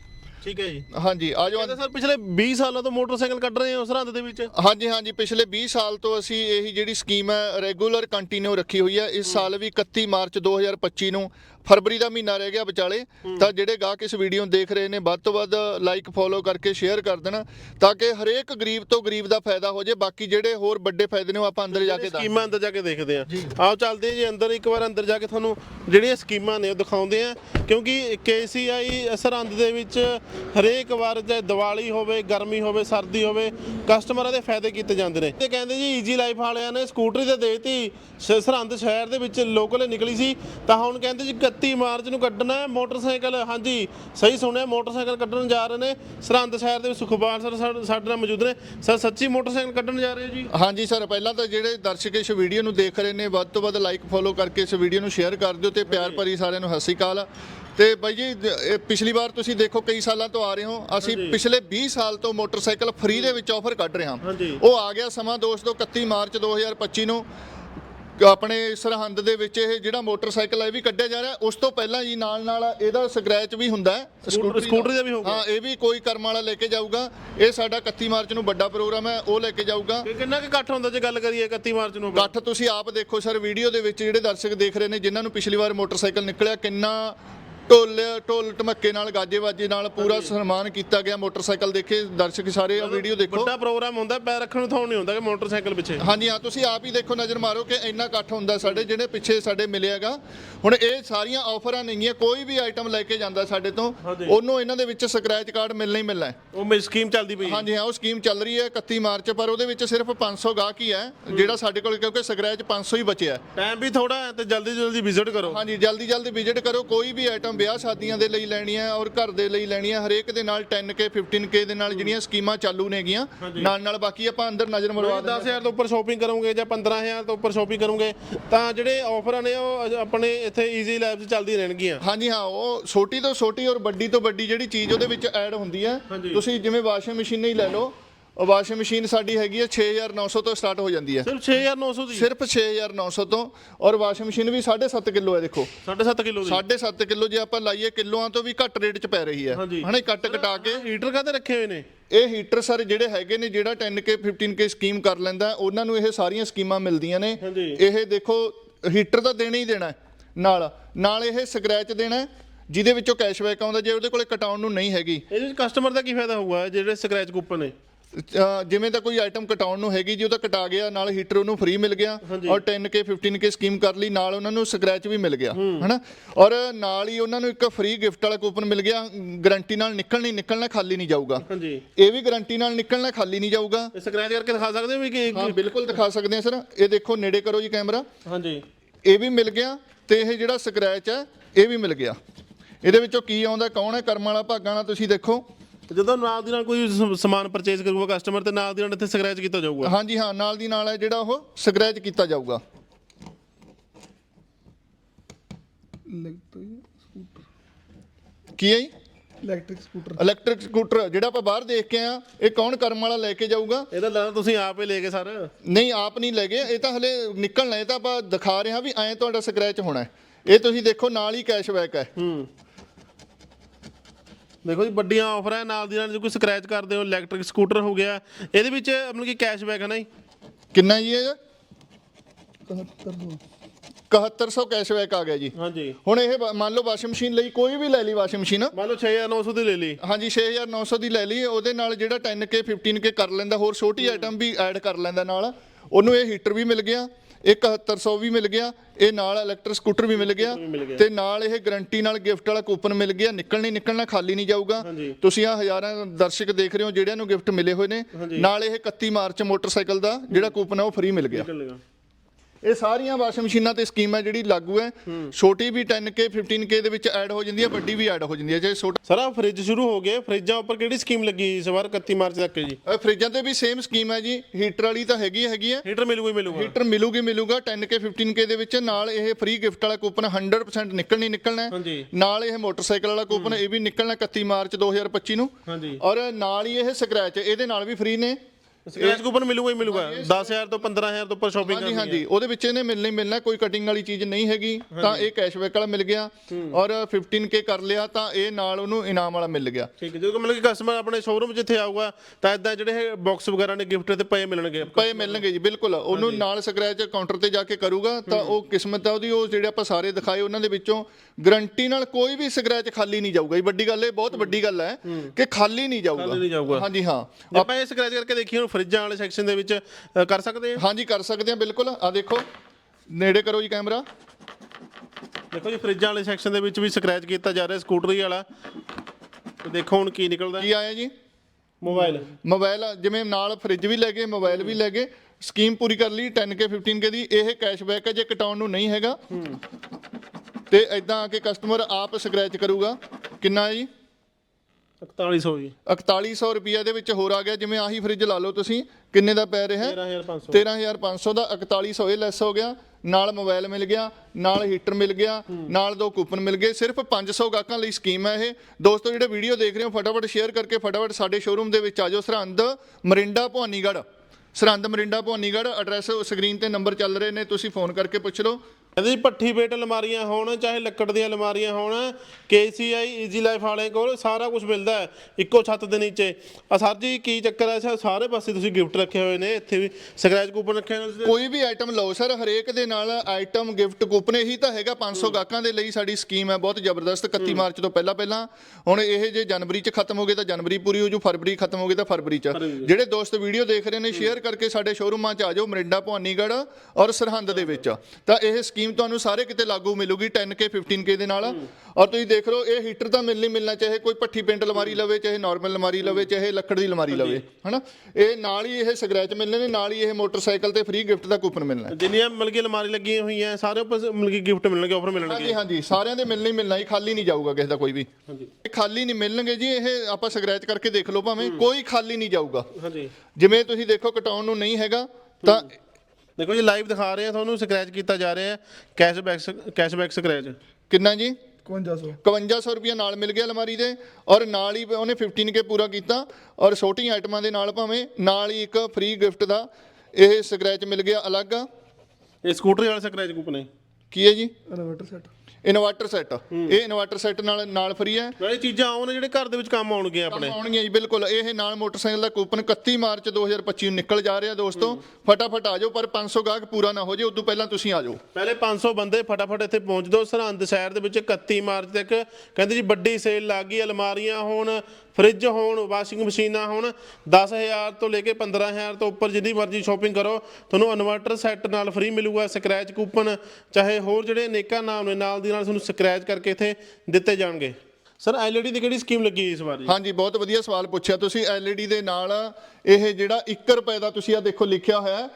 ਠੀਕ ਹੈ ਜੀ। ਹਾਂਜੀ ਆ ਜਾਓ। ਸਰ ਪਿਛਲੇ 20 ਸਾਲਾਂ ਤੋਂ ਮੋਟਰਸਾਈਕਲ ਕੱਢ ਰਹੇ ਹੋ ਸਰਹੰਦ ਦੇ ਵਿੱਚ? ਹਾਂਜੀ ਹਾਂਜੀ ਪਿਛਲੇ 20 ਸਾਲ ਤੋਂ ਅਸੀਂ ਇਹੀ ਜਿਹੜੀ ਸਕੀਮ ਹੈ ਰੈਗੂਲਰ ਕੰਟੀਨਿਊ ਰੱਖੀ ਹੋਈ ਹੈ ਇਸ ਸਾਲ ਵੀ 31 ਮਾਰਚ 2025 ਨੂੰ ਫਰਵਰੀ ਦਾ ਮਹੀਨਾ ਰਹਿ ਗਿਆ ਵਿਚਾਲੇ ਤਾਂ ਜਿਹੜੇ ਗਾਹਕ ਇਸ ਵੀਡੀਓ ਨੂੰ ਦੇਖ ਰਹੇ ਨੇ ਵੱਧ ਤੋਂ ਵੱਧ ਲਾਈਕ ਫੋਲੋ ਕਰਕੇ ਸ਼ੇਅਰ ਕਰ ਦੇਣ ਤਾਂ ਕਿ ਹਰੇਕ ਗਰੀਬ ਤੋਂ ਗਰੀਬ ਦਾ ਫਾਇਦਾ ਹੋ ਜੇ ਬਾਕੀ ਜਿਹੜੇ ਹੋਰ ਵੱਡੇ ਫਾਇਦੇ ਨੇ ਉਹ ਆਪਾਂ ਅੰਦਰ ਜਾ ਕੇ ਸਕੀਮਾਂ ਅੰਦਰ ਜਾ ਕੇ ਦੇਖਦੇ ਆ ਆਓ ਚੱਲਦੇ ਜੀ ਅੰਦਰ ਇੱਕ ਵਾਰ ਅੰਦਰ ਜਾ ਕੇ ਤੁਹਾਨੂੰ ਜਿਹੜੀਆਂ ਸਕੀਮਾਂ ਨੇ ਉਹ ਦਿਖਾਉਂਦੇ ਆ ਕਿਉਂਕਿ KCI ਸਰਹੰਦ ਦੇ ਵਿੱਚ ਹਰੇਕ ਵਾਰ ਚਾਹੇ ਦੀਵਾਲੀ ਹੋਵੇ ਗਰਮੀ ਹੋਵੇ ਸਰਦੀ ਹੋਵੇ ਕਸਟਮਰਾਂ ਦੇ ਫਾਇਦੇ ਕੀਤੇ ਜਾਂਦੇ ਨੇ। ਤੇ ਕਹਿੰਦੇ ਜੀ ਈਜੀ ਲਾਈਫ ਵਾਲਿਆਂ ਨੇ ਸਕੂਟਰੀ ਤੇ ਦੇਤੀ ਸਰਹੰਦ ਸ਼ਹਿਰ ਦੇ ਵਿੱਚ ਲੋਕਲ ਨਿਕਲੀ ਸੀ ਤਾਂ ਹੁਣ ਕਹਿੰਦੇ ਜੀ 31 ਮਾਰਚ ਨੂੰ ਕੱਢਣਾ ਹੈ ਮੋਟਰਸਾਈਕਲ ਹਾਂਜੀ ਸਹੀ ਸੁਣਿਆ ਮੋਟਰਸਾਈਕਲ ਕੱਢਣ ਜਾ ਰਹੇ ਨੇ ਸਰਹੰਦ ਸ਼ਹਿਰ ਦੇ ਸੁਖਪਾਲ ਸਰ ਸਾਡੇ- ਨਾਲ ਮੌਜੂਦ ਨੇ। ਸਰ ਸੱਚੀ ਮੋਟਰਸਾਈਕਲ ਕੱਢਣ ਜਾ ਰਹੇ ਹੋ ਜੀ? ਹਾਂਜੀ ਸਰ ਪਹਿਲਾਂ ਤਾਂ ਜਿਹੜੇ ਦਰਸ਼ਕ ਇਸ ਵੀਡੀਓ ਨੂੰ ਦੇਖ ਰਹੇ ਨੇ ਵੱਧ ਤੋਂ ਵੱਧ ਲਾਈਕ ਫੋਲੋ ਕਰਕੇ ਇਸ ਵੀਡੀਓ ਨੂੰ ਸ਼ੇਅਰ ਕਰ ਦਿਓ ਤੇ ਪਿਆਰ ਭਰੀ ਸਾਰਿਆਂ ਨੂੰ ਸਤਿ ਸ਼੍ਰੀ ਅਕਾਲ। ਤੇ ਬਾਈ ਜੀ ਇਹ ਪਿਛਲੀ ਵਾਰ ਤੁਸੀਂ ਦੇਖੋ ਕਈ ਸਾਲਾਂ ਤੋਂ ਆ ਰਹੇ ਹੋ ਅਸੀਂ। ਪਿਛਲੇ 20 ਸਾਲ ਤੋਂ ਮੋਟਰਸਾਈਕਲ ਫ੍ਰੀ ਦੇ ਵਿੱਚ ਆਫਰ ਕੱਢ ਰਹੇ ਹਾਂ। ਉਹ ਆ ਗਿਆ ਸਮਾਂ ਦੋਸਤੋ 31 ਮਾਰਚ 2025 ਨੂੰ। ਆਪਣੇ ਸਰਹੰਦ ਦੇ ਵਿੱਚ ਇਹ ਜਿਹੜਾ ਮੋਟਰਸਾਈਕਲ ਹੈ ਵੀ ਕੱਢਿਆ ਜਾ ਰਿਹਾ ਉਸ ਤੋਂ ਪਹਿਲਾਂ ਜੀ ਨਾਲ ਨਾਲ ਇਹਦਾ ਸਕ੍ਰੈਚ ਵੀ ਹੁੰਦਾ ਹੈ ਸਕੂਟਰ- ਸਕੂਟਰੀ ਦਾ ਵੀ ਹੋਊਗਾ। ਹਾਂ ਇਹ ਵੀ ਕੋਈ ਕਰਮ ਵਾਲਾ ਲੈ ਕੇ ਜਾਊਗਾ ਇਹ ਸਾਡਾ 31 ਮਾਰਚ ਨੂੰ ਵੱਡਾ ਪ੍ਰੋਗਰਾਮ ਹੈ ਉਹ ਲੈ ਕੇ ਜਾਊਗਾ ਕਿ ਕਿੰਨਾ ਕੁ ਇਕੱਠ ਹੁੰਦਾ ਜੇ ਗੱਲ ਕਰੀਏ 31 ਮਾਰਚ ਨੂੰ ਆਪਾਂ? ਇਕੱਠ ਤੁਸੀਂ ਆਪ ਦੇਖੋ ਸਰ ਵੀਡੀਓ ਦੇ ਵਿੱਚ ਜਿਹੜੇ ਦਰਸ਼ਕ ਦੇਖ ਰਹੇ ਨੇ ਜਿਨ੍ਹਾਂ ਨੂੰ ਪਿਛਲੀ ਵਾਰ ਮੋਟਰਸਾਈਕਲ ਨਿਕਲਿਆ ਕਿੰਨਾ ਢੋਲ ਢੋਲ ਢਮੱਕੇ ਨਾਲ ਗਾਜੇ ਨਾਲ ਪੂਰਾ ਸਨਮਾਨ ਕੀਤਾ ਗਿਆ ਮੋਟਰਸਾਈਕਲ ਦੇਖੇ ਦਰਸ਼ਕ ਸਾਰੇ ਆ ਵੀਡੀਓ ਦੇਖੋ। ਵੱਡਾ ਪ੍ਰੋਗਰਾਮ ਹੁੰਦਾ ਪੈਰ ਰੱਖਣ ਨੂੰ ਥਾਂ ਨਹੀਂ ਹੁੰਦਾ ਕਿ ਮੋਟਰਸਾਈਕਲ ਪਿੱਛੇ। ਹਾਂਜੀ ਹਾਂ ਤੁਸੀਂ ਆਪ ਹੀ ਦੇਖੋ ਨਜ਼ਰ ਮਾਰੋ ਕਿ ਇੰਨਾ ਇਕੱਠ ਹੁੰਦਾ ਸਾਡੇ ਜਿਹੜੇ ਪਿੱਛੇ ਸਾਡੇ ਮਿਲਿਆਗਾ ਹੁਣ ਇਹ ਸਾਰੀਆਂ ਆਫਰਾਂ ਨਹੀਂਆਂ ਕੋਈ ਵੀ ਆਈਟਮ ਲੈ ਕੇ ਜਾਂਦਾ ਸਾਡੇ ਤੋਂ। ਉਹਨੂੰ ਇਹਨਾਂ ਦੇ ਵਿੱਚ ਸਕ੍ਰੈਚ ਕਾਰਡ ਮਿਲਣਾ ਹੀ ਮਿਲਣਾ ਹੈ। ਉਹ ਮੇਰੀ ਸਕੀਮ ਚੱਲਦੀ ਪਈ ਹੈ। ਹਾਂਜੀ ਹਾਂ ਉਹ ਸਕੀਮ ਚੱਲ ਰਹੀ ਹੈ 31 ਮਾਰਚ ਪਰ ਉਹਦੇ ਵਿੱਚ ਸਿਰਫ 500 ਗਾਹਕ ਹੀ ਹੈ ਜਿਹੜਾ ਸਾਡੇ ਕੋਲ ਕਿਉਂਕਿ ਸਕ੍ਰੈਚ 500 ਹੀ ਬਚਿਆ ਹੈ। ਟਾਈਮ ਵੀ ਥੋੜਾ ਹੈ ਤੇ ਜਲਦੀ ਜਲਦੀ ਵਿਜ਼ਿਟ ਕਰੋ। ਹਾਂਜੀ ਜਲਦੀ ਜਲਦੀ ਵਿਜ਼ਿਟ ਕਰੋ ਕੋਈ ਵੀ ਆਈਟਮ ਵਿਆਹ ਸ਼ਾਦੀਆਂ ਦੇ ਲਈ ਲੈਣੀ ਹੈ ਔਰ ਘਰ ਦੇ ਲਈ ਲੈਣੀ ਹੈ ਹਰੇਕ ਦੇ ਨਾਲ 10k 15k ਦੇ ਨਾਲ ਜਿਹੜੀਆਂ ਸਕੀਮਾਂ ਚਾਲੂ ਨੇਗੀਆਂ। ਨਾਲ ਨਾਲ ਬਾਕੀ ਆਪਾਂ ਅੰਦਰ ਨਜ਼ਰ ਮਰਵਾ ਦਿੰਦੇ 10000 ਤੋਂ ਉੱਪਰ ਸ਼ਾਪਿੰਗ ਕਰੋਗੇ ਜਾਂ 15000 ਤੋਂ ਉੱਪਰ ਸ਼ਾਪਿੰਗ ਕਰੋਗੇ ਤਾਂ ਜਿਹੜੇ ਆਫਰਾਂ ਨੇ ਉਹ ਆਪਣੇ ਇੱਥੇ ਈਜ਼ੀ ਲੈਬ 'ਚ ਚੱਲਦੀ ਰਹਿਣਗੀਆਂ। ਹਾਂਜੀ ਹਾਂ ਉਹ ਛੋਟੀ ਤੋਂ ਛੋਟੀ ਔਰ ਵੱਡੀ ਤੋਂ ਵੱਡੀ ਜਿਹੜੀ ਚੀਜ਼ ਉਹਦੇ ਵਿੱਚ ਐਡ ਹੁੰਦੀ ਹੈ। ਤੁਸੀਂ ਜਿਵੇਂ ਵਾਸ਼ਿੰਗ ਮਸ਼ੀਨ ਹੀ ਲੈ ਲਓ ਉਹ ਵਾਸ਼ਿੰਗ ਮਸ਼ੀਨ ਸਾਡੀ ਹੈਗੀ ਹੈ 6900 ਤੋਂ ਸਟਾਰਟ ਹੋ ਜਾਂਦੀ ਹੈ। ਸਿਰਫ 6900 ਦੀ। ਸਿਰਫ 6900 ਤੋਂ। ਔਰ ਵਾਸ਼ਿੰਗ ਮਸ਼ੀਨ ਵੀ 7.5 ਕਿਲੋ ਹੈ ਦੇਖੋ। 7.5 ਕਿਲੋ ਦੀ। 7.5 ਕਿਲੋ ਜੇ ਆਪਾਂ ਲਾਈਏ ਕਿਲੋਆਂ ਤੋਂ ਵੀ ਘੱਟ ਰੇਟ 'ਚ ਪੈ ਰਹੀ ਹੈ। ਹਣੇ ਕੱਟ ਕਟਾ ਕੇ। ਹੀਟਰ ਕਾਤੇ ਰੱਖੇ ਹੋਏ ਨੇ? ਇਹ ਹੀਟਰ ਸਰ ਜਿਹੜੇ ਹੈਗੇ ਨੇ ਜਿਹੜਾ 10k 15k ਸਕੀਮ ਕਰ ਲੈਂਦਾ ਉਹਨਾਂ ਨੂੰ ਇਹ ਸਾਰੀਆਂ ਸਕੀਮਾਂ ਮਿਲਦੀਆਂ ਨੇ। ਇਹ ਦੇਖੋ ਹੀਟਰ ਤਾਂ ਦੇਣਾ ਹੀ ਦੇਣਾ ਨਾਲ। ਨਾਲ ਇਹ ਸਕ੍ਰੈਚ ਦੇਣਾ ਜਿਹਦੇ ਵਿੱਚੋਂ ਕੈਸ਼ਬੈਕ ਆਉਂਦਾ ਜੇ ਉਹਦੇ ਕੋਲੇ ਕਟਾਉਣ ਨੂੰ ਨਹੀਂ ਹੈਗੀ। ਇਹਦੇ ਵਿੱਚ ਕਸਟਮਰ ਦਾ ਕੀ ਫਾਇਦਾ ਹੋਊਗਾ ਜਿਹੜੇ ਸਕ੍ਰੈਚ ਕੂਪਨ ਨੇ? ਜਿਵੇਂ ਤਾਂ ਕੋਈ ਆਈਟਮ ਕਟਾਉਣ ਨੂੰ ਹੈਗੀ ਜੀ ਉਹ ਤਾਂ ਕਟਾ ਗਿਆ ਨਾਲ ਹੀਟਰ ਉਹਨੂੰ ਫ੍ਰੀ ਮਿਲ ਗਿਆ। ਔਰ 10k 15k ਸਕੀਮ ਕਰ ਲਈ ਨਾਲ ਉਹਨਾਂ ਨੂੰ ਸਕ੍ਰੈਚ ਵੀ ਮਿਲ ਗਿਆ ਹਨਾ? ਔਰ ਨਾਲ ਹੀ ਉਹਨਾਂ ਨੂੰ ਇੱਕ ਫ੍ਰੀ ਗਿਫਟ ਵਾਲਾ ਕੂਪਨ ਮਿਲ ਗਿਆ ਗਾਰੰਟੀ ਨਾਲ ਨਿਕਲ ਨਹੀਂ ਨਿਕਲਣਾ ਖਾਲੀ ਨਹੀਂ ਜਾਊਗਾ। ਹਾਂਜੀ। ਇਹ ਵੀ ਗਾਰੰਟੀ ਨਾਲ ਨਿਕਲਣਾ ਖਾਲੀ ਨਹੀਂ ਜਾਊਗਾ। ਸਕ੍ਰੈਚ ਕਰਕੇ ਦਿਖਾ ਸਕਦੇ ਹੋ ਵੀ ਕਿ ਹਾਂ ਬਿਲਕੁਲ ਦਿਖਾ ਸਕਦੇ ਆ ਸਰ। ਇਹ ਦੇਖੋ ਨੇੜੇ ਕਰੋ ਜੀ ਕੈਮਰਾ। ਹਾਂਜੀ। ਇਹ ਵੀ ਮਿਲ ਗਿਆ ਤੇ ਇਹ ਜਿਹੜਾ ਸਕ੍ਰੈਚ ਹੈ ਇਹ ਵੀ ਮਿਲ ਗਿਆ। ਇਹਦੇ ਵਿੱਚੋਂ ਕੀ ਆਉਂਦਾ ਕੌਣ ਹੈ ਕਰਮ ਵਾਲਾ ਭਾਗਾਂ ਵਾਲਾ ਤੁਸੀਂ ਦੇਖੋ। ਜਦੋਂ ਨਾਲ ਦੀ ਨਾਲ ਕੋਈ ਸ- ਸਮਾਨ ਪਰਚੇਜ਼ ਕਰੂਗਾ ਕਸਟਮਰ ਤੇ ਨਾਲ ਦੀ ਨਾਲ ਇੱਥੇ ਸਕ੍ਰੈਚ ਕੀਤਾ ਜਾਊਗਾ। ਹਾਂਜੀ ਹਾਂ ਨਾਲ ਦੀ ਨਾਲ ਹੈ ਜਿਹੜਾ ਉਹ ਸਕ੍ਰੈਚ ਕੀਤਾ ਜਾਊਗਾ। ਇਲੈਕਟ੍ਰਿਕ ਸਕੂਟਰ ਕੀ ਹੈ ਜੀ? ਇਲੈਕਟ੍ਰਿਕ ਸਕੂਟਰ ਇਲੈਕਟ੍ਰਿਕ ਸਕੂਟਰ ਜਿਹੜਾ ਆਪਾਂ ਬਾਹਰ ਦੇਖ ਕੇ ਆ ਇਹ ਕੌਣ ਕਰਮ ਵਾਲਾ ਲੈ ਕੇ ਜਾਊਗਾ? ਇਹਦਾ ਲੱਗਦਾ ਤੁਸੀਂ ਆਪ ਹੀ ਲੈ ਗਏ ਸਰ। ਨਹੀਂ ਆਪ ਨਹੀਂ ਲੈ ਗਏ ਇਹ ਤਾਂ ਹਲੇ ਨਿਕਲਣਾ ਇਹ ਤਾਂ ਆਪਾਂ ਦਿਖਾ ਰਹੇ ਹਾਂ ਵੀ ਐਂ ਤੁਹਾਡਾ ਸਕ੍ਰੈਚ ਹੋਣਾ ਹੈ। ਇਹ ਤੁਸੀਂ ਦੇਖੋ ਨਾਲ ਹੀ ਕੈਸ਼ਬੈਕ ਹੈ। ਹੂੰ। ਦੇਖੋ ਜੀ ਵੱਡੀਆਂ ਆਫਰ ਹੈ ਨਾਲ ਦੀ ਨਾਲ ਜੇ ਕੋਈ ਸਕ੍ਰੈਚ ਕਰਦੇ ਹੋ ਇਲੈਕਟ੍ਰਿਕ ਸਕੂਟਰ ਹੋ ਗਿਆ ਇਹਦੇ ਵਿੱਚ ਮਤਲਬ ਕਿ ਕੈਸ਼ਬੈਕ ਹੈ ਨਾ ਜੀ? ਕਿੰਨਾ ਜੀ ਇਹ? 71 ਦੋ 7100 ਕੈਸ਼ਬੈਕ ਆ ਗਿਆ ਜੀ। ਹਾਂਜੀ। ਹੁਣ ਇਹ ਮੰਨ ਲਓ ਵਾਸ਼ਿੰਗ ਮਸ਼ੀਨ ਲਈ ਕੋਈ ਵੀ ਲੈ ਲਈ ਵਾਸ਼ਿੰਗ ਮਸ਼ੀਨ ਮੰਨ ਲਓ 6900 ਦੀ ਲੈ ਲਈ। ਹਾਂਜੀ 6900 ਦੀ ਲੈ ਲਈ ਉਹਦੇ ਨਾਲ ਜਿਹੜਾ 10k 15k ਕਰ ਲੈਂਦਾ ਹੋਰ ਛੋਟੀ ਆਈਟਮ ਵੀ ਐਡ ਕਰ ਲੈਂਦਾ ਨਾਲ। ਉਹਨੂੰ ਇਹ ਹੀਟਰ ਵੀ ਮਿਲ ਗਿਆ। ਇਹ 7100 ਵੀ ਮਿਲ ਗਿਆ ਇਹ ਨਾਲ ਇਲੈਕਟ੍ਰਿਕ ਸਕੂਟਰ ਵੀ ਮਿਲ ਗਿਆ। ਤੇ ਨਾਲ ਇਹ ਗਾਰੰਟੀ ਨਾਲ ਗਿਫਟ ਵਾਲਾ ਕੂਪਨ ਮਿਲ ਗਿਆ ਨਿਕਲ ਨਹੀਂ ਨਿਕਲਣਾ ਖਾਲੀ ਨਹੀਂ ਜਾਊਗਾ। ਤੁਸੀਂ ਆ ਹਜ਼ਾਰਾਂ ਦਰਸ਼ਕ ਦੇਖ ਰਹੇ ਹੋ ਜਿਹੜਿਆਂ ਨੂੰ ਗਿਫਟ ਮਿਲੇ ਹੋਏ ਨੇ। ਨਾਲ ਇਹ 31 ਮਾਰਚ ਮੋਟਰਸਾਈਕਲ ਦਾ ਜਿਹੜਾ ਕੂਪਨ ਹੈ ਉਹ ਫ੍ਰੀ ਮਿਲ ਗਿਆ। ਇਹ ਸਾਰੀਆਂ ਵਾਸ਼ਿੰਗ ਮਸ਼ੀਨਾਂ ਤੇ ਸਕੀਮ ਹੈ ਜਿਹੜੀ ਲਾਗੂ ਹੈ। ਛੋਟੀ ਵੀ 10k 15k ਦੇ ਵਿੱਚ ਐਡ ਹੋ ਜਾਂਦੀ ਹੈ ਵੱਡੀ ਵੀ ਐਡ ਹੋ ਜਾਂਦੀ ਹੈ। ਜੇ ਛੋਟਾ ਸਰ ਆ ਫ੍ਰਿਜ ਸ਼ੁਰੂ ਹੋ ਗਏ। ਫ੍ਰਿਜਾਂ ਉੱਪਰ ਕਿਹੜੀ ਸਕੀਮ ਲੱਗੀ ਇਸ ਵਾਰ 31 ਮਾਰਚ ਤੱਕ ਜੀ। ਇਹ ਫਰਿੱਜਾਂ ਤੇ ਵੀ ਸੇਮ ਸਕੀਮ ਹੈ ਜੀ। ਹੀਟਰ ਵਾਲੀ ਤਾਂ ਹੈਗੀ ਹੈਗੀ ਹੈ। ਹੀਟਰ ਮਿਲੂਗਾ ਹੀ ਮਿਲੂਗਾ। ਹੀਟਰ ਮਿਲੂਗੀ ਮਿਲੂਗਾ। 10k 15k ਦੇ ਵਿੱਚ ਨਾਲ ਇਹ ਫ੍ਰੀ ਗਿਫਟ ਵਾਲਾ ਕੂਪਨ 100% ਨਿਕਲਣੀ ਹੀ ਨਿਕਲਣਾ ਹੈ। ਨਾਲ ਇਹ ਮੋਟਰਸਾਈਕਲ ਵਾਲਾ ਕੂਪਨ ਇਹ ਵੀ ਨਿਕਲਣਾ 31 ਮਾਰਚ 2025 ਨੂੰ। ਹਾਂਜੀ। ਔਰ ਨਾਲ ਹੀ ਇਹ ਸਕ੍ਰੈਚ ਇਹਦੇ ਨਾਲ ਵੀ ਫ੍ਰੀ ਨੇ। ਸਕ੍ਰੈਚ ਕੂਪਨ ਮਿਲੂਗਾ ਹੀ ਮਿਲੂਗਾ 10000 ਤੋਂ 15000 ਤੋਂ ਉੱਪਰ ਸ਼ਾਪਿੰਗ ਹਾਂਜੀ ਕਰਨੀ ਹੈ। ਹਾਂਜੀ ਉਹਦੇ ਵਿੱਚ ਇਹਨੇ ਮਿਲਣਾ ਮਿਲਣਾ ਕੋਈ ਕਟਿੰਗ ਵਾਲੀ ਚੀਜ਼ ਨਹੀਂ ਹੈਗੀ ਤਾਂ ਇਹ ਕੈਸ਼ਬੈਕ ਵਾਲਾ ਮਿਲ ਗਿਆ ਔਰ 15k ਕਰ ਲਿਆ ਤਾਂ ਇਹ ਨਾਲ ਉਹਨੂੰ ਇਨਾਮ ਵਾਲਾ ਮਿਲ ਗਿਆ। ਠੀਕ ਹੈ ਜਦੋਂ ਮਤਲਬ ਕਿ ਕਸਟਮਰ ਆਪਣੇ ਸ਼ੋਰੂਮ ਜਿੱਥੇ ਆਊਗਾ ਤਾਂ ਇਦਾਂ ਜਿਹੜੇ ਬਾਕਸ ਵਗੈਰਾ ਨੇ ਗਿਫਟ ਤੇ ਪਏ ਮਿਲਣਗੇ ਪਏ ਮਿਲਣਗੇ ਜੀ ਬਿਲਕੁਲ। ਉਹਨੂੰ ਨਾਲ ਸਕ੍ਰੈਚ ਕਾਊਂਟਰ ਤੇ ਜਾ ਕੇ ਕਰੂਗਾ ਤਾਂ ਉਹ ਕਿਸਮਤ ਆ ਉਹਦੀ ਉਹ ਜਿਹੜੇ ਆਪਾਂ ਸਾਰੇ ਦਿਖਾਏ ਉਹਨਾਂ ਦੇ ਵਿੱਚੋਂ ਗਰੰਟੀ ਨਾਲ ਕੋਈ ਵੀ ਸਕ੍ਰੈਚ ਖਾਲੀ ਨਹੀਂ ਜਾਊਗਾ। ਜੀ ਵੱਡੀ ਗੱਲ ਇਹ ਬਹੁਤ ਵੱਡੀ ਗੱਲ ਹੈ ਕਿ ਖਾਲੀ ਨਹੀਂ ਜਾਊਗਾ। ਖਾਲੀ ਨਹੀਂ ਜਾਊਗਾ। ਹਾਂਜੀ ਹਾਂ। ਆਪਾਂ ਇਹ ਸਕ੍ਰੈਚ ਕਰਕੇ ਦੇਖੀਏ ਹੁਣ ਫ੍ਰਿਜਾਂ ਵਾਲੇ ਸੈਕਸ਼ਨ ਦੇ ਵਿੱਚ ਅ, ਕਰ ਸਕਦੇ ਹਾਂ ਹਾਂਜੀ ਕਰ ਸਕਦੇ ਆ ਬਿਲਕੁਲ। ਆ ਦੇਖੋ ਨੇੜੇ ਕਰੋ ਜੀ ਕੈਮਰਾ। ਦੇਖੋ ਜੀ ਫ੍ਰਿਜਾਂ ਵਾਲੇ ਸੈਕਸ਼ਨ ਦੇ ਵਿੱਚ ਵੀ ਸਕ੍ਰੈਚ ਕੀਤਾ ਜਾ ਰਿਹਾ ਸਕੂਟਰੀ ਵਾਲਾ। ਤੇ ਦੇਖੋ ਹੁਣ ਕੀ ਨਿਕਲਦਾ। ਕੀ ਆਇਆ ਜੀ? ਮੋਬਾਈਲ ਮੋਬਾਈਲ ਜਿਵੇਂ ਨਾਲ ਫ੍ਰਿਜ ਵੀ ਲੈ ਗਏ ਮੋਬਾਈਲ ਵੀ ਲੈ ਗਏ। ਸਕੀਮ ਪੂਰੀ ਕਰ ਲਈ 10k 15k ਦੀ। ਇਹ ਕੈਸ਼ਬੈਕ ਹੈ ਜੇ ਕਟਾਉਣ ਨੂੰ ਨਹੀਂ ਹੈਗਾ। ਤੇ ਐਦਾਂ ਆ ਕੇ ਕਸਟਮਰ ਆਪ ਸਕ੍ਰੈਚ ਕਰੂਗਾ। ਕਿੰਨਾ ਹੈ ਜੀ? 4100 ਜੀ। 4100 ਰੁਪਈਆ ਦੇ ਵਿੱਚ ਹੋਰ ਆ ਗਿਆ ਜਿਵੇਂ ਆਹੀ ਫ੍ਰਿਜ ਲਾ ਲਓ ਤੁਸੀਂ ਕਿੰਨੇ ਦਾ ਪੈ ਰਿਹਾ? 13500 13500 ਦਾ 4100 ਇਹ ਲੈਸ ਹੋ ਗਿਆ ਨਾਲ ਮੋਬਾਈਲ ਮਿਲ ਗਿਆ ਨਾਲ ਹੀਟਰ ਮਿਲ ਗਿਆ ਨਾਲ ਦੋ ਕੂਪਨ ਮਿਲ ਗਏ ਸਿਰਫ 500 ਗਾਹਕਾਂ ਲਈ ਸਕੀਮ ਹੈ ਇਹ। ਦੋਸਤੋ ਜਿਹੜੇ ਵੀਡੀਓ ਦੇਖ ਰਹੇ ਹੋ ਫਟਾਫਟ ਸ਼ੇਅਰ ਕਰਕੇ ਫਟਾਫਟ ਸਾਡੇ ਸ਼ੋਰੂਮ ਦੇ ਵਿੱਚ ਆ ਜਾਓ ਸਰਹੰਦ ਮਰਿੰਡਾ ਭਵਾਨੀਗੜ੍ਹ। ਸਰਹੰਦ ਮਰਿੰਡਾ ਭਵਾਨੀਗੜ੍ਹ ਐਡਰੈਸ ਸਕਰੀਨ ਤੇ ਨੰਬਰ ਚੱਲ ਰਹੇ ਨੇ ਤੁਸੀਂ ਫੋਨ ਕਰਕੇ ਪੁੱਛ ਲਓ। ਕਹਿੰਦੇ ਜੀ ਪੱਠੀ ਪੇਟ ਅਲਮਾਰੀਆਂ ਹੋਣ ਚਾਹੇ ਲੱਕੜ ਦੀਆਂ ਅਲਮਾਰੀਆਂ ਹੋਣ KCI ਈਜ਼ੀ ਲਾਈਫ ਵਾਲੇ ਕੋਲ ਸਾਰਾ ਕੁਝ ਮਿਲਦਾ ਹੈ ਇੱਕੋ ਛੱਤ ਦੇ ਨੀਚੇ। ਆ ਸਰ ਜੀ ਕੀ ਚੱਕਰ ਹੈ? ਸਾਰੇ ਪਾਸੇ ਤੁਸੀਂ ਗਿਫਟ ਰੱਖੇ ਹੋਏ ਨੇ ਇੱਥੇ ਵੀ ਸਕ੍ਰੈਚ ਕੂਪਨ ਰੱਖੇ ਹੋਏ ਨੇ ਤੁਸੀਂ। ਕੋਈ ਵੀ ਆਈਟਮ ਲਓ ਸਰ ਹਰੇਕ ਦੇ ਨਾਲ ਆਈਟਮ ਗਿਫਟ ਕੂਪਨ ਇਹੀ ਤਾਂ ਹੈਗਾ 500 ਗਾਹਕਾਂ ਦੇ ਲਈ ਸਾਡੀ ਸਕੀਮ ਹੈ ਬਹੁਤ ਜ਼ਬਰਦਸਤ 31 ਮਾਰਚ ਤੋਂ ਪਹਿਲਾਂ ਪਹਿਲਾਂ। ਹੁਣ ਇਹ ਜੇ ਜਨਵਰੀ ਚ ਖਤਮ ਹੋ ਗਏ ਤਾਂ ਜਨਵਰੀ ਪੂਰੀ ਹੋ ਜੂ ਫਰਵਰੀ ਖਤਮ ਹੋ ਗਏ ਤਾਂ ਫਰਵਰੀ ਚ। ਜਿਹੜੇ ਦੋਸਤ ਵੀਡੀਓ ਦੇਖ ਰਹੇ ਨੇ ਸ਼ੇਅਰ ਕਰਕੇ ਸਾਡੇ ਸ਼ੋਰੂਮਾਂ ਚ ਆ ਜਾਓ ਮਰਿੰਡਾ ਭਵਾਨੀਗੜ੍ਹ ਔਰ ਸਰਹੰਦ ਦੇ ਵਿੱਚ। ਤਾਂ ਇਹ ਸਕੀਮ ਤੁਹਾਨੂੰ ਸਾਰੇ ਕਿਤੇ ਲਾਗੂ ਮਿਲੂਗੀ 10k 15k ਦੇ ਨਾਲ। ਔਰ ਤੁਸੀਂ ਦੇਖ ਲਓ ਇਹ ਹੀਟਰ ਤਾਂ ਮਿਲਣੀ ਮਿਲਣਾ ਚਾਹੇ ਕੋਈ ਪੱਠੀ ਪਿੰਡ ਅਲਮਾਰੀ ਲਵੇ ਚਾਹੇ ਨਾਰਮਲ ਅਲਮਾਰੀ ਲਵੇ ਚਾਹੇ ਲੱਕੜ ਦੀ ਅਲਮਾਰੀ ਲਵੇ ਹਨਾ? ਇਹ ਨਾਲ ਹੀ ਇਹ ਸਕ੍ਰੈਚ ਮਿਲਣੇ ਨੇ ਨਾਲ ਹੀ ਇਹ ਮੋਟਰਸਾਈਕਲ ਤੇ ਫ੍ਰੀ ਗਿਫਟ ਦਾ ਕੂਪਨ ਮਿਲਣਾ। ਜਿੰਨੀਆਂ ਮਿਲ ਕੇ ਅਲਮਾਰੀ ਲੱਗੀਆਂ ਹੋਈਆਂ ਸਾਰੇ ਉੱਪਰ ਮਿਲ ਕੇ ਗਿਫਟ ਮਿਲਣਗੇ ਆਫਰ ਮਿਲਣਗੇ। ਹਾਂਜੀ ਹਾਂਜੀ। ਸਾਰਿਆਂ ਦੇ ਮਿਲਣਾ ਮਿਲਣਾ ਹੀ ਖਾਲੀ ਨਹੀਂ ਜਾਊਗਾ ਕਿਸੇ ਦਾ ਕੋਈ ਵੀ। ਹਾਂਜੀ। ਇਹ ਖਾਲੀ ਨਹੀਂ ਮਿਲਣਗੇ ਜੀ ਇਹ ਆਪਾਂ ਸਕ੍ਰੈਚ ਕਰਕੇ ਦੇਖ ਲਓ ਭਾਵੇਂ ਕੋਈ ਖਾਲੀ ਨਹੀਂ ਜਾਊਗਾ। ਹਾਂਜੀ। ਜਿਵੇਂ ਤੁਸੀਂ ਦੇਖੋ ਕਟਾਉਣ ਨੂੰ ਨਹੀਂ ਹੈਗਾ ਤਾਂ ਦੇਖੋ ਜੀ ਲਾਈਵ ਦਿਖਾ ਰਹੇ ਆ ਤੁਹਾਨੂੰ ਸਕ੍ਰੈਚ ਕੀਤਾ ਜਾ ਰਿਹਾ ਹੈ ਕੈਸ਼ਬੈਕ ਕੈਸ਼ਬੈਕ ਸਕ੍ਰੈਚ ਕਿੰਨਾ ਜੀ? 5100 5100 ਰੁਪਏ ਨਾਲ ਮਿਲ ਗਿਆ ਅਲਮਾਰੀ ਦੇ ਔਰ ਨਾਲ ਹੀ ਉਹਨੇ 15k ਪੂਰਾ ਕੀਤਾ ਔਰ ਛੋਟੀਆਂ ਆਈਟਮਾਂ ਦੇ ਨਾਲ ਭਾਵੇਂ ਨਾਲ ਹੀ ਇੱਕ ਫ੍ਰੀ ਗਿਫਟ ਦਾ ਇਹ ਸਕ੍ਰੈਚ ਮਿਲ ਗਿਆ ਅਲੱਗ। ਇਹ ਸਕੂਟਰੀ ਵਾਲਾ ਸਕ੍ਰੈਚ ਕੂਪਨ ਹੈ ਕੀ ਹੈ ਜੀ? Inverter set. Inverter set. ਇਹ ਇਨਵਰਟਰ ਸੈੱਟ ਨਾਲ ਨਾਲ ਫ੍ਰੀ ਹੈ? ਨਾਲੇ ਚੀਜ਼ਾਂ ਆਉਣ ਜਿਹੜੇ ਘਰ ਦੇ ਵਿੱਚ ਕੰਮ ਆਉਣਗੇ ਆਪਣੇ। ਆਉਣਗੀਆਂ ਜੀ ਬਿਲਕੁਲ। ਇਹ ਨਾਲ ਮੋਟਰਸਾਈਕਲ ਦਾ ਕੂਪਨ 31 ਮਾਰਚ 2025 ਨੂੰ ਨਿਕਲ ਜਾ ਰਿਹਾ ਦੋਸਤੋ। ਫਟਾਫਟ ਆ ਜਾਓ ਪਰ 500 ਗਾਹਕ ਪੂਰਾ ਨਾ ਹੋ ਜੇ ਉਦੋਂ ਪਹਿਲਾਂ ਤੁਸੀਂ ਆ ਜਾਓ। ਪਹਿਲੇ 500 ਬੰਦੇ ਫਟਾਫਟ ਇੱਥੇ ਪਹੁੰਚ ਜਾਓ। ਸਰਹੰਦ ਸ਼ਹਿਰ ਦੇ ਵਿੱਚ 31 ਮਾਰਚ ਤੱਕ। ਕਹਿੰਦੇ ਜੀ ਵੱਡੀ ਸੇਲ ਲੱਗ ਗਈ ਅਲਮਾਰੀਆਂ ਹੋਣ ਫ੍ਰਿਜ ਹੋਣ ਵਾਸ਼ਿੰਗ ਮਸ਼ੀਨਾਂ ਹੋਣ। 10000 ਤੋਂ ਲੈ ਕੇ 15000 ਤੋਂ ਉੱਪਰ ਜਿੰਨੀ ਮਰਜ਼ੀ ਸ਼ਾਪਿੰਗ ਕਰੋ। ਤੁਹਾਨੂੰ ਇਨਵਰਟਰ ਸੈੱਟ ਨਾਲ ਫ੍ਰੀ ਮਿਲੂਗਾ ਸਕ੍ਰੈਚ ਕੂਪਨ ਚਾਹੇ ਹੋਰ ਜਿਹੜੇ ਅਨੇਕਾਂ ਨਾਮ ਨੇ ਨਾਲ ਦੀ ਨਾਲ ਤੁਹਾਨੂੰ ਸਕ੍ਰੈਚ ਕਰਕੇ ਇੱਥੇ ਦਿੱਤੇ ਜਾਣਗੇ। ਸਰ ਐਲਈਡੀ ਦੀ ਕਿਹੜੀ ਸਕੀਮ ਲੱਗੀ ਹੈ ਇਸ ਵਾਰ? ਜੀ ਹਾਂਜੀ ਬਹੁਤ ਵਧੀਆ ਸਵਾਲ ਪੁੱਛਿਆ ਤੁਸੀਂ। LED ਦੇ ਨਾਲ ਇਹ ਜਿਹੜਾ 1 ਰੁਪਏ ਦਾ ਤੁਸੀਂ ਆ ਦੇਖੋ ਲਿਖਿਆ ਹੋਇਆ ਹੈ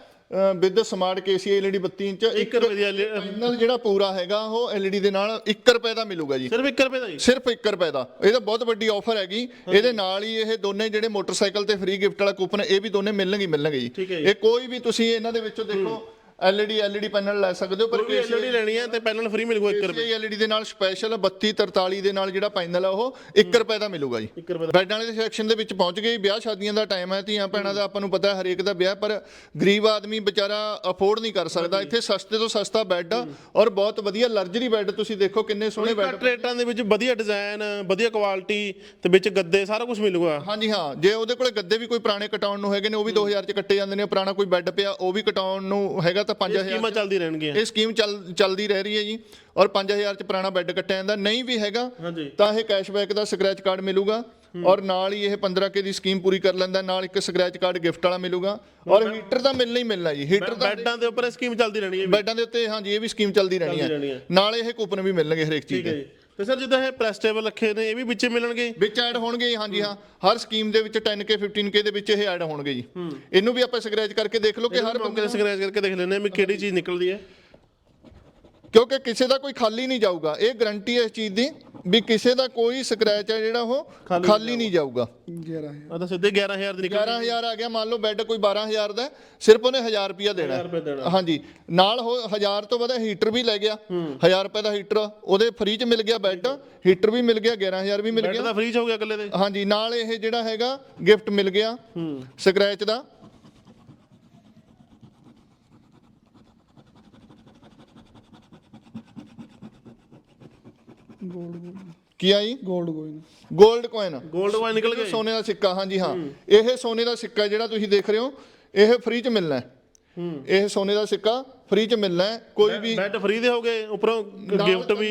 with smart KC LED 32 inch 1 ਰੁਪਏ ਦੀ LED ਪੈਨਲ ਜਿਹੜਾ ਪੂਰਾ ਹੈਗਾ ਉਹ ਐਲਈਡੀ ਦੇ ਨਾਲ 1 ਰੁਪਏ ਦਾ ਮਿਲੂਗਾ ਜੀ। ਸਿਰਫ 1 ਰੁਪਏ ਦਾ ਜੀ ਸਿਰਫ 1 ਰੁਪਏ ਦਾ। ਇਹ ਤਾਂ ਬਹੁਤ ਵੱਡੀ ਆਫਰ ਹੈਗੀ। ਇਹਦੇ ਨਾਲ ਹੀ ਇਹ ਦੋਨੇ ਜਿਹੜੇ ਮੋਟਰਸਾਈਕਲ ਤੇ ਫ੍ਰੀ ਗਿਫਟ ਵਾਲਾ ਕੂਪਨ ਇਹ ਵੀ ਦੋਨੇ ਮਿਲਣਗੇ ਮਿਲਣਗੇ ਜੀ। ਇਹ ਕੋਈ ਵੀ ਤੁਸੀਂ ਇਹਨਾਂ ਦੇ ਵਿੱਚੋਂ ਦੇਖੋ ਐਲਈਡੀ ਐਲਈਡੀ ਪੈਨਲ ਲੈ ਸਕਦੇ ਹੋ ਪਰ ਕੋਈ ਐਲਈਡੀ ਲੈਣੀ ਹੈ ਤੇ ਪੈਨਲ ਫ੍ਰੀ ਮਿਲੂਗਾ 1 ਰੁਪਏ। ਐਲਈਡੀ ਦੇ ਨਾਲ ਸਪੈਸ਼ਲ 32 43 ਦੇ ਨਾਲ ਜਿਹੜਾ ਪੈਨਲ ਆ ਉਹ 1 ਰੁਪਏ ਦਾ ਮਿਲੂਗਾ ਜੀ। 1 ਰੁਪਏ ਦਾ। ਬੈਡਾਂ ਵਾਲੇ ਸੈਕਸ਼ਨ ਦੇ ਵਿੱਚ ਪਹੁੰਚ ਗਏ ਵਿਆਹ ਸ਼ਾਦੀਆਂ ਦਾ ਟਾਈਮ ਹੈ ਧੀਆਂ ਭੈਣਾਂ ਦਾ ਆਪਾਂ ਨੂੰ ਪਤਾ ਹਰੇਕ ਦਾ ਵਿਆਹ ਪਰ ਗਰੀਬ ਆਦਮੀ ਵਿਚਾਰਾ ਅਫੋਰਡ ਨਹੀਂ ਕਰ ਸਕਦਾ। ਇੱਥੇ ਸਸਤੇ ਤੋਂ ਸਸਤਾ ਬੈੱਡ ਆ ਔਰ ਬਹੁਤ ਵਧੀਆ ਲਗਜ਼ਰੀ ਬੈੱਡ ਤੁਸੀਂ ਦੇਖੋ ਕਿੰਨੇ ਸੋਹਣੇ ਬੈੱਡ ਰੇਟਾਂ ਦੇ ਵਿੱਚ ਵਧੀਆ ਡਿਜ਼ਾਈਨ ਵਧੀਆ ਕੁਆਲਿਟੀ ਤੇ ਵਿੱਚ ਗੱਦੇ ਸਾਰਾ ਕੁਝ ਮਿਲੂਗਾ। ਹਾਂਜੀ ਹਾਂ ਜੇ ਉਹਦੇ ਕੋਲੇ ਗੱਦੇ ਵੀ ਕੋਈ ਪੁਰਾਣੇ ਕਟਾਉਣ ਨੂੰ ਹੈਗੇ ਨੇ ਉਹ ਵੀ 2000 ਚ ਕੱਟੇ ਜਾਂਦੇ ਨੇ ਪੁਰਾਣਾ ਕੋਈ ਬੈੱਡ ਪਿਆ ਉਹ ਵੀ ਕਟਾਉਣ ਨੂੰ ਹੈਗਾ ਤਾਂ 5000 ਸਕੀਮਾਂ ਚੱਲਦੀ ਰਹਿਣਗੀਆਂ। ਇਹ ਸਕੀਮ ਚੱਲ ਚੱਲਦੀ ਰਹਿ ਰਹੀ ਹੈ ਜੀ। ਔਰ 5000 ਚ ਪੁਰਾਣਾ ਬੈੱਡ ਕੱਟਿਆ ਜਾਂਦਾ। ਨਹੀਂ ਵੀ ਹੈਗਾ ਹਾਂਜੀ। ਤਾਂ ਇਹ ਕੈਸ਼ਬੈਕ ਦਾ ਸਕ੍ਰੈਚ ਕਾਰਡ ਮਿਲੂਗਾ। ਔਰ ਨਾਲ ਹੀ ਇਹ 15 ਕੇ ਦੀ ਸਕੀਮ ਪੂਰੀ ਕਰ ਲੈਂਦਾ। ਨਾਲ ਇੱਕ ਸਕ੍ਰੈਚ ਕਾਰਡ ਗਿਫਟ ਵਾਲਾ ਮਿਲੂਗਾ। ਔਰ ਹੀਟਰ ਤਾਂ ਮਿਲਣਾ ਹੀ ਮਿਲਣਾ ਜੀ। ਹੀਟਰ ਤਾਂ ਬੈੱਡਾਂ ਦੇ ਉੱਪਰ ਇਹ ਸਕੀਮ ਚੱਲਦੀ ਰਹਿਣੀ ਹੈ ਵੀ। ਬੈੱਡਾਂ ਦੇ ਉੱਤੇ ਹਾਂਜੀ ਇਹ ਵੀ ਸਕੀਮ ਚੱਲਦੀ ਰਹਿਣੀ ਚੱਲਦੀ ਰਹਿਣੀ ਹੈ। ਹੈ। ਨਾਲ ਇਹ ਕੂਪਨ ਵੀ ਮਿਲਣਗੇ ਹਰੇਕ ਚੀਜ਼ ਠੀਕ ਹੈ ਦੇ। ਜੀ। ਤੇ ਸਰ ਜਿੱਦਾਂ ਇਹ ਪ੍ਰੈਸਟੇਬਲ ਰੱਖੇ ਨੇ ਇਹ ਵੀ ਵਿੱਚੇ ਮਿਲਣਗੇ? ਵਿੱਚ ਐਡ ਹੋਣਗੇ ਹਾਂਜੀ ਹਾਂ। ਹਰ ਸਕੀਮ ਦੇ ਵਿੱਚ 10k 15k ਦੇ ਵਿੱਚ ਇਹ ਐਡ ਹੋਣਗੇ ਜੀ। ਇਹਨੂੰ ਵੀ ਆਪਾਂ ਸਕ੍ਰੈਚ ਕਰਕੇ ਦੇਖ ਲਓ ਕਿ ਹਰ ਬੰਦੇ ਸਕ੍ਰੈਚ ਕਰਕੇ ਦੇਖ ਲੈਣੇ ਵੀ ਕਿਹੜੀ ਚੀਜ਼ ਨਿਕਲਦੀ ਹੈ। ਕਿਉਂਕਿ ਕਿਸੇ ਦਾ ਕੋਈ ਖਾਲੀ ਨਹੀਂ ਜਾਊਗਾ। ਇਹ ਗਾਰੰਟੀ ਹੈ ਇਸ ਚੀਜ਼ ਦੀ ਵੀ ਕਿਸੇ ਦਾ ਕੋਈ ਸਕ੍ਰੈਚ ਹੈ ਜਿਹੜਾ ਉਹ ਖਾਲੀ ਨਹੀਂ ਜਾਊਗਾ। 11000 ਆ ਤਾਂ ਸਿੱਧੇ 11000 ਦੀ ਨਿਕਲ 11000 ਆ ਗਿਆ ਮੰਨ ਲਓ ਬੈੱਡ ਕੋਈ 12000 ਦਾ ਹੈ, ਸਿਰਫ ਉਹਨੇ 1000 ਰੁਪਿਆ ਦੇਣਾ ਹੈ। ਰੁਪਏ ਦੇਣਾ। ਹਾਂਜੀ ਨਾਲ ਉਹ 1000 ਤੋਂ ਵੱਧ ਹੀਟਰ ਵੀ ਲੈ ਗਿਆ। 1000 ਰੁਪਏ ਦਾ ਹੀਟਰ ਉਹਦੇ ਫ੍ਰੀ ਚ ਮਿਲ ਗਿਆ ਬੈੱਡ ਹੀਟਰ ਵੀ ਮਿਲ ਗਿਆ 11000 ਵੀ ਮਿਲ ਬੈੱਡ ਗਿਆ। ਦਾ ਫ੍ਰੀ ਚ ਹੋ ਗਿਆ ਇਕੱਲੇ ਦੇ। ਹਾਂਜੀ ਨਾਲ ਇਹ ਜਿਹੜਾ ਹੈਗਾ ਗਿਫਟ ਮਿਲ ਗਿਆ। ਸਕ੍ਰੈਚ ਦਾ। ਗੋਲਡ ਕੀ ਆਈ? ਗੋਲਡ ਕੋਇਨ 골ਡ ਕੋਇਨ 골ਡ ਵਾਈ ਨਿਕਲ ਗਏ ਸੋਨੇ ਦਾ ਸਿੱਕਾ ਹਾਂਜੀ ਹਾਂ। ਇਹ ਸੋਨੇ ਦਾ ਸਿੱਕਾ ਜਿਹੜਾ ਤੁਸੀਂ ਦੇਖ ਰਹੇ ਹੋ ਇਹ ਫ੍ਰੀ ਚ ਮਿਲਣਾ ਹੈ। ਇਹ ਸੋਨੇ ਦਾ ਸਿੱਕਾ ਫ੍ਰੀ ਚ ਮਿਲਣਾ ਹੈ ਕੋਈ ਵੀ ਬੈੱਡ ਫ੍ਰੀ ਦੇ ਹੋ ਗਏ ਉੱਪਰੋਂ ਗਿਫਟ ਵੀ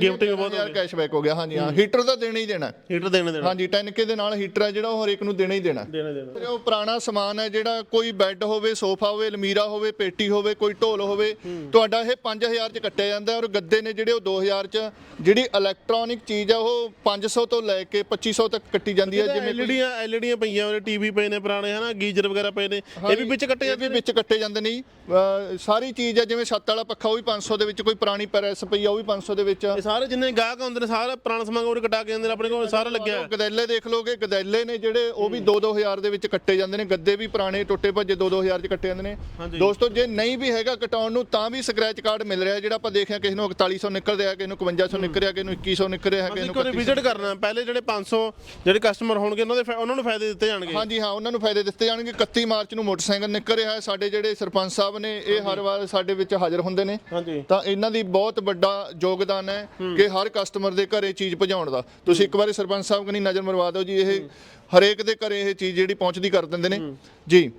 ਗਿਫਟ ਵੀ ਬਹੁਤ ਯਾਰ ਕੈਸ਼ਬੈਕ ਹੋ ਗਿਆ ਹਾਂਜੀ ਹਾਂ ਹੀਟਰ ਤਾਂ ਦੇਣਾ ਹੀ ਦੇਣਾ। ਹੀਟਰ ਦੇਣੇ ਦੇਣਾ। ਹਾਂਜੀ 10k ਦੇ ਨਾਲ ਹੀਟਰ ਹੈ ਜਿਹੜਾ ਉਹ ਹਰੇਕ ਨੂੰ ਦੇਣਾ ਹੀ ਦੇਣਾ। ਦੇਣੇ ਦੇਣਾ। ਤੇ ਉਹ ਪੁਰਾਣਾ ਸਮਾਨ ਹੈ ਜਿਹੜਾ ਕੋਈ ਬੈੱਡ ਹੋਵੇ ਸੋਫਾ ਹੋਵੇ ਅਲਮੀਰਾ ਹੋਵੇ ਪੇਟੀ ਹੋਵੇ ਕੋਈ ਢੋਲ ਹੋਵੇ ਤੁਹਾਡਾ ਇਹ 5000 ਚ ਕੱਟਿਆ ਜਾਂਦਾ ਹੈ ਔਰ ਗੱਦੇ ਨੇ ਜਿਹੜੇ ਉਹ 2000 ਚ ਜਿਹੜੀ ਇਲੈਕਟ੍ਰੋਨਿਕ ਚੀਜ਼ ਆ ਉਹ 500 ਤੋਂ ਲੈ ਕੇ 2500 ਤੱਕ ਕੱਟੀ ਜਾਂਦੀ ਹੈ ਜਿਵੇਂ ਐਲਈਡੀਆਂ ਐਲਈਡੀਆਂ ਪਈਆਂ ਉਹਦੇ ਟੀਵੀ ਪਏ ਨੇ ਪੁਰਾਣੇ ਹਨਾ ਗੀਜ਼ਰ ਵਗੈਰਾ ਪਏ ਨੇ ਇਹ ਵੀ ਵਿੱਚ ਕੱਟੇ ਇਹ ਵੀ ਵਿੱਚ ਕੱਟੇ ਜਾਂਦੇ ਨੇ ਜੀ। ਅਹ ਸਾਰੀ ਚੀਜ਼ ਹੈ ਜਿਵੇਂ ਛੱਤ ਵਾਲਾ ਪੱਖਾ ਉਹ ਵੀ 500 ਦੇ ਵਿੱਚ ਕੋਈ ਪੁਰਾਣੀ ਪ੍ਰੈਸ ਪਈ ਆ ਉਹ ਵੀ 500 ਦੇ ਵਿੱਚ। ਇਹ ਸਾਰੇ ਜਿੰਨੇ ਗਾਹਕ ਆਉਂਦੇ ਨੇ ਸਾਰਾ ਪੁਰਾਣਾ ਸਮਾਨ ਉਹ ਕਟਾ ਕੇ ਆਉਂਦੇ ਨੇ ਆਪਣੇ ਕੋਲ ਸਾਰਾ ਲੱਗਿਆ ਉਹ ਗਦੈਲੇ ਦੇਖ ਲੋਗੇ ਗਦੈਲੇ ਨੇ ਜਿਹੜੇ ਉਹ ਵੀ 2-2000 ਦੇ ਵਿੱਚ ਕੱਟੇ ਜਾਂਦੇ ਨੇ। ਗੱਦੇ ਵੀ ਪੁਰਾਣੇ ਟੁੱਟੇ ਭੱਜੇ 2-2000 ਚ ਕੱਟੇ ਜਾਂਦੇ ਨੇ। ਹਾਂਜੀ। ਦੋਸਤੋ ਜੇ ਨਹੀਂ ਵੀ ਹੈਗਾ ਕਟਾਉਣ ਨੂੰ ਤਾਂ ਵੀ ਸਕ੍ਰੈਚ ਕਾਰਡ ਮਿਲ ਰਿਹਾ ਜਿਹੜਾ ਆਪਾਂ ਦੇਖਿਆ ਕਿਸੇ ਨੂੰ 4100 ਨਿਕਲ ਰਿਹਾ ਕਿਸੇ ਨੂੰ 5100 ਨਿਕਲ ਰਿਹਾ ਕਿਸੇ ਨੂੰ 2100 ਨਿਕਲ ਰਿਹਾ ਕਿਸੇ ਅਸੀਂ ਨੂੰ ਕੋਈ ਵਿਜ਼ਿਟ ਕਰਨਾ ਪਹਿਲੇ ਜਿਹੜੇ 500 ਜਿਹੜੇ ਕਸਟਮਰ ਹੋਣਗੇ ਉਹਨਾਂ ਦੇ ਫਾ- ਉਹਨਾਂ ਨੂੰ ਫਾਇਦੇ ਦਿੱਤੇ ਜਾਣਗੇ। ਹਾਂਜੀ ਹਾਂ ਉਹਨਾਂ ਨੂੰ ਫਾਇਦੇ ਦਿੱਤੇ ਜਾਣਗੇ। 31 ਮਾਰਚ ਨੂੰ ਮੋਟਰਸਾਈਕਲ ਨਿਕਲ ਰਿਹਾ ਹੈ ਸਾਡੇ ਜਿਹੜੇ ਸਰਪੰਚ ਸਾਹਿਬ ਨੇ ਇਹ ਹਰ ਵਾਰ ਸਾਡੇ ਵਿੱਚ ਹਾਜ਼ਰ ਹੁੰਦੇ ਨੇ। ਹਾਂਜੀ। ਤਾਂ ਇਹਨਾਂ ਦੀ ਬਹੁਤ ਵੱਡਾ ਯੋਗਦਾਨ ਹੈ ਕਿ ਹਰ ਕਸਟਮਰ ਦੇ ਘਰੇ ਚੀਜ਼ ਪਹੁੰਚਾਉਣ ਦਾ। ਤੁਸੀਂ ਇੱਕ ਵਾਰੀ ਸਰਪੰਚ ਸਾਹਿਬ ਕਨੀ ਨਜ਼ਰ ਮਰਵਾ ਦਿਓ ਜੀ ਇਹ ਹਰੇਕ ਦੇ ਘਰੇ ਇਹ ਚੀਜ਼ ਜਿਹੜੀ ਪਹੁੰਚਦੀ ਕਰ ਦਿੰਦੇ ਨੇ। ਜੀ।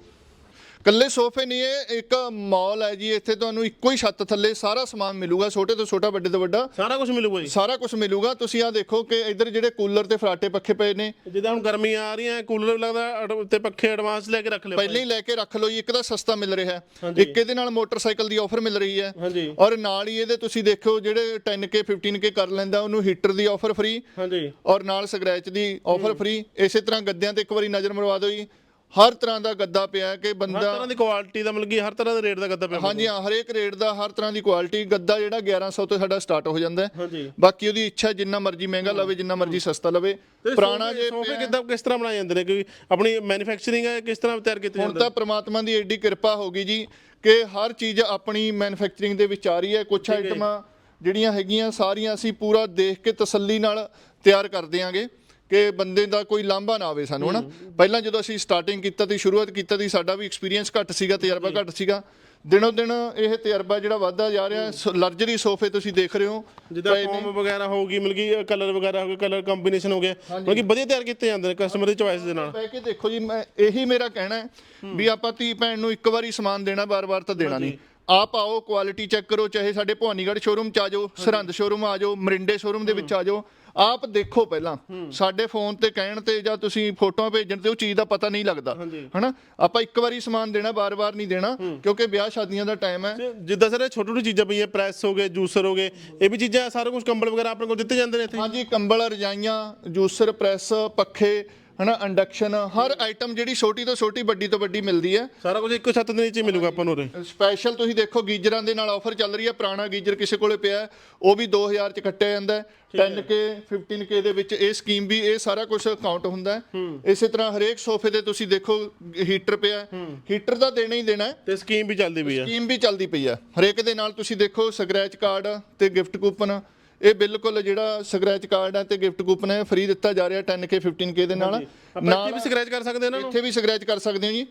ਕੱਲੇ ਸੋਫੇ ਨਹੀਂ ਇਹ ਇੱਕ ਮਾਲ ਹੈ ਜੀ ਇੱਥੇ ਤੁਹਾਨੂੰ ਇੱਕੋ ਹੀ ਛੱਤ ਥੱਲੇ ਸਾਰਾ ਸਮਾਨ ਮਿਲੂਗਾ ਛੋਟੇ ਤੋਂ ਛੋਟਾ ਵੱਡੇ ਤੋਂ ਵੱਡਾ। ਸਾਰਾ ਕੁਝ ਮਿਲੂਗਾ ਜੀ। ਸਾਰਾ ਕੁਝ ਮਿਲੂਗਾ। ਤੁਸੀਂ ਆ ਦੇਖੋ ਕਿ ਇੱਧਰ ਜਿਹੜੇ ਕੂਲਰ ਤੇ ਫਰਾਟੇ ਪੱਖੇ ਪਏ ਨੇ। ਜਿੱਦਾਂ ਹੁਣ ਗਰਮੀਆਂ ਆ ਰਹੀਆਂ ਕੂਲਰ ਲੱਗਦਾ ਅਡ- ਤੇ ਪੱਖੇ ਐਡਵਾਂਸ ਲੈ ਕੇ ਰੱਖ ਲਿਓ ਪਹਿਲਾਂ ਹੀ ਲੈ ਕੇ ਰੱਖ ਲਓ ਜੀ ਇੱਕ ਤਾਂ ਸਸਤਾ ਮਿਲ ਰਿਹਾ ਹੈ। ਹਾਂਜੀ। ਇੱਕ ਇਹਦੇ ਨਾਲ ਮੋਟਰਸਾਈਕਲ ਦੀ ਆਫਰ ਮਿਲ ਰਹੀ ਹੈ। ਹਾਂਜੀ। ਔਰ ਨਾਲ ਹੀ ਇਹਦੇ ਤੁਸੀਂ ਦੇਖੋ ਜਿਹੜੇ 10k 15k ਕਰ ਲੈਂਦਾ ਉਹਨੂੰ ਹੀਟਰ ਦੀ ਆਫਰ ਫ੍ਰੀ ਹਾਂਜੀ। ਔਰ ਨਾਲ ਸਕ੍ਰੈਚ ਦੀ ਆਫਰ ਫ੍ਰੀ ਇਸੇ ਤਰ੍ਹਾਂ ਗੱਦਿਆਂ ਤੇ ਇੱਕ ਵਾਰੀ ਨਜ਼ਰ ਮਰਵਾ ਦਿਓ ਜੀ। ਹਰ ਤਰ੍ਹਾਂ ਦਾ ਗੱਦਾ ਪਿਆ ਹੈ ਕਿ ਹਰ ਬੰਦਾ ਤਰ੍ਹਾਂ ਦੀ ਕੁਆਲਿਟੀ ਦਾ ਮਤਲਬ ਕਿ ਹਰ ਤਰ੍ਹਾਂ ਦੇ ਰੇਟ ਦਾ ਗੱਦਾ ਪਿਆ ਹਾਂਜੀ ਹਾਂ ਹਰੇਕ ਰੇਟ ਦਾ ਹਰ ਤਰ੍ਹਾਂ ਦੀ ਕੁਆਲਿਟੀ ਗੱਦਾ ਜਿਹੜਾ 1100 ਤੋਂ ਸਾਡਾ ਸਟਾਰਟ ਹੋ ਜਾਂਦਾ ਹੈ। ਹਾਂਜੀ। ਬਾਕੀ ਉਹਦੀ ਇੱਛਾ ਜਿੰਨਾ ਮਰਜ਼ੀ ਮਹਿੰਗਾ ਲਵੇ ਜਿੰਨਾ ਮਰਜ਼ੀ ਸਸਤਾ ਲਵੇ। ਪੁਰਾਣਾ ਜੇ ਸੋਫੇ ਕਿੱਦਾਂ ਕਿਸ ਤਰ੍ਹਾਂ ਬਣਾਏ ਜਾਂਦੇ ਨੇ? ਕੋਈ ਆਪਣੀ ਮੈਨੂਫੈਕਚਰਿੰਗ ਹੈ ਕਿਸ ਤਰ੍ਹਾਂ ਤਿਆਰ ਕੀਤੇ ਹੁਣ ਜਾਂਦੇ ਤਾਂ ਪ੍ਰਮਾਤਮਾ ਦੀ ਏਡੀ ਕਿਰਪਾ ਹੋ ਗਈ ਜੀ ਕਿ ਹਰ ਚੀਜ਼ ਆਪਣੀ ਮੈਨੂਫੈਕਚਰਿੰਗ ਦੇ ਵਿੱਚ ਆ ਰਹੀ ਹੈ। ਕੁਝ ਆਈਟਮਾਂ ਜਿਹੜੀਆਂ ਹੈਗੀਆਂ ਸਾਰੀਆਂ ਅਸੀਂ ਪੂਰਾ ਦੇਖ ਕੇ ਤਸੱਲੀ ਨਾਲ ਤਿਆਰ ਕਰ ਦਿਆਂਗੇ। ਕਿ ਬੰਦੇ ਦਾ ਕੋਈ ਲਾਂਭਾ ਨਾ ਆਵੇ ਸਾਨੂੰ ਹਨਾ? ਪਹਿਲਾਂ ਜਦੋਂ ਅਸੀਂ ਸਟਾਰਟਿੰਗ ਕੀਤਾ ਤੇ ਸ਼ੁਰੂਆਤ ਕੀਤਾ ਤੇ ਸਾਡਾ ਵੀ ਐਕਸਪੀਰੀਅੰਸ ਘੱਟ ਸੀਗਾ ਤਜਰਬਾ ਘੱਟ ਸੀਗਾ। ਦਿਨੋਂ ਦਿਨ ਇਹ ਤਜਰਬਾ ਜਿਹੜਾ ਵੱਧਦਾ ਜਾ ਰਿਹਾ ਲਰਜਰੀ ਸੋਫੇ ਤੁਸੀਂ ਦੇਖ ਰਹੇ ਹੋ ਜਿੱਦਾਂ ਫੋਮ ਵਗੈਰਾ ਹੋਊਗੀ ਮਤਲਬ ਕਿ ਕਲਰ ਵਗੈਰਾ ਹੋ ਗਿਆ ਕਲਰ ਕੰਬੀਨੇਸ਼ਨ ਹੋ ਗਿਆ ਮਤਲਬ ਕਿ ਵਧੀਆ ਤਿਆਰ ਕੀਤੇ ਜਾਂਦੇ ਨੇ ਕਸਟਮਰ ਦੀ ਚੋਇਸ ਦੇ ਨਾਲ। ਬਹਿ ਕੇ ਦੇਖੋ ਜੀ ਮੈਂ ਇਹੀ ਮੇਰਾ ਕਹਿਣਾ ਹੈ ਵੀ ਆਪਾਂ ਧੀ ਭੈਣ ਨੂੰ ਇੱਕ ਵਾਰੀ ਸਮਾਨ ਦੇਣਾ ਬਾਰ-ਬਾਰ ਤਾਂ ਦੇਣਾ ਨਹੀਂ। ਆਪ ਆਓ ਕੁਆਲਿਟੀ ਚੈੱਕ ਕਰੋ ਚਾਹੇ ਸਾਡੇ ਭਵਾਨੀਗੜ੍ਹ ਸ਼ੋਰੂਮ ਚ ਆ ਜਾਓ ਸਰਹੰਦ ਸ਼ੋਰੂਮ ਆ ਜਾਓ ਮਰਿੰਡੇ ਸ਼ੋਰੂਮ ਦੇ ਵਿੱਚ ਆ ਜਾਓ ਆਪ ਦੇਖੋ ਪਹਿਲਾਂ ਸਾਡੇ ਫੋਨ ਤੇ ਕਹਿਣ ਤੇ ਜਾਂ ਤੁਸੀਂ ਫੋਟੋਆਂ ਭੇਜਣ ਤੇ ਉਹ ਚੀਜ਼ ਦਾ ਪਤਾ ਨਹੀਂ ਲੱਗਦਾ। ਹਨਾ? ਆਪਾਂ ਇੱਕ ਵਾਰੀ ਸਮਾਨ ਦੇਣਾ ਬਾਰ-ਬਾਰ ਨਹੀਂ ਦੇਣਾ ਕਿਉਂਕਿ ਵਿਆਹ ਸ਼ਾਦੀਆਂ ਦਾ ਟਾਈਮ ਹੈ। ਜਿੱਦਾਂ ਸਰ ਛੋਟੀ ਛੋਟੀ ਚੀਜ਼ਾਂ ਪਈਆਂ ਪ੍ਰੈਸ ਹੋ ਗਏ ਜੂਸਰ ਹੋ ਗਏ ਇਹ ਵੀ ਚੀਜ਼ਾਂ ਸਾਰਾ ਕੁਝ ਕੰਬਲ ਵਗੈਰਾ ਆਪਣੇ ਕੋਲ ਦਿੱਤੇ ਜਾਂਦੇ ਨੇ ਇੱਥੇ? ਹਾਂਜੀ ਕੰਬਲ ਰਜਾਈਆਂ ਜੂਸਰ ਪ੍ਰੈਸ ਪੱਖੇ ਹਨਾ ਇੰਡਕਸ਼ਨ ਹਰ ਆਈਟਮ ਜਿਹੜੀ ਛੋਟੀ ਤੋਂ ਛੋਟੀ ਵੱਡੀ ਤੋਂ ਵੱਡੀ ਮਿਲਦੀ ਹੈ। ਸਾਰਾ ਕੁਝ ਇੱਕੋ ਛੱਤ ਦੇ ਨੀਚੇ ਮਿਲੂਗਾ ਆਪਾਂ ਨੂੰ ਉਰੇ। ਸਪੈਸ਼ਲ ਤੁਸੀਂ ਦੇਖੋ ਗੀਜ਼ਰਾਂ ਦੇ ਨਾਲ ਆਫਰ ਚੱਲ ਰਹੀ ਹੈ। ਪੁਰਾਣਾ ਗੀਜ਼ਰ ਕਿਸੇ ਕੋਲੇ ਪਿਆ ਹੈ, ਉਹ ਵੀ 2000 ਚ ਕੱਟਿਆ ਜਾਂਦਾ ਹੈ। 10k 15k ਦੇ ਵਿੱਚ ਇਹ ਸਕੀਮ ਵੀ ਇਹ ਸਾਰਾ ਕੁਝ ਕਾਊਂਟ ਹੁੰਦਾ ਹੈ। ਇਸੇ ਤਰ੍ਹਾਂ ਹਰੇਕ ਸੋਫੇ ਤੇ ਤੁਸੀਂ ਦੇਖੋ ਹੀਟਰ ਪਿਆ ਹੀਟਰ ਤਾਂ ਦੇਣਾ ਹੀ ਦੇਣਾ ਹੈ। ਤੇ ਸਕੀਮ ਵੀ ਚੱਲਦੀ ਪਈ ਆ ਸਕੀਮ ਵੀ ਚੱਲਦੀ ਪਈ ਆ ਹਰੇਕ ਦੇ ਨਾਲ ਤੁਸੀਂ ਦੇਖੋ ਸਕ੍ਰੈਚ ਕਾਰਡ ਤੇ ਗਿਫਟ ਕੂਪਨ ਇਹ ਬਿਲਕੁਲ ਜਿਹੜਾ ਸਕ੍ਰੈਚ ਕਾਰਡ ਹੈ ਤੇ ਗਿਫਟ ਕੂਪਨ ਹੈ ਫ੍ਰੀ ਦਿੱਤਾ ਜਾ ਰਿਹਾ 10k 15k ਦੇ ਨਾਲ। ਆਪਾਂ ਇੱਥੇ ਵੀ ਸਕ੍ਰੈਚ ਕਰ ਸਕਦੇ ਇਹਨਾਂ ਨੂੰ? ਇੱਥੇ ਵੀ ਸਕ੍ਰੈਚ ਕਰ ਸਕਦੇ ਹੋ ਜੀ।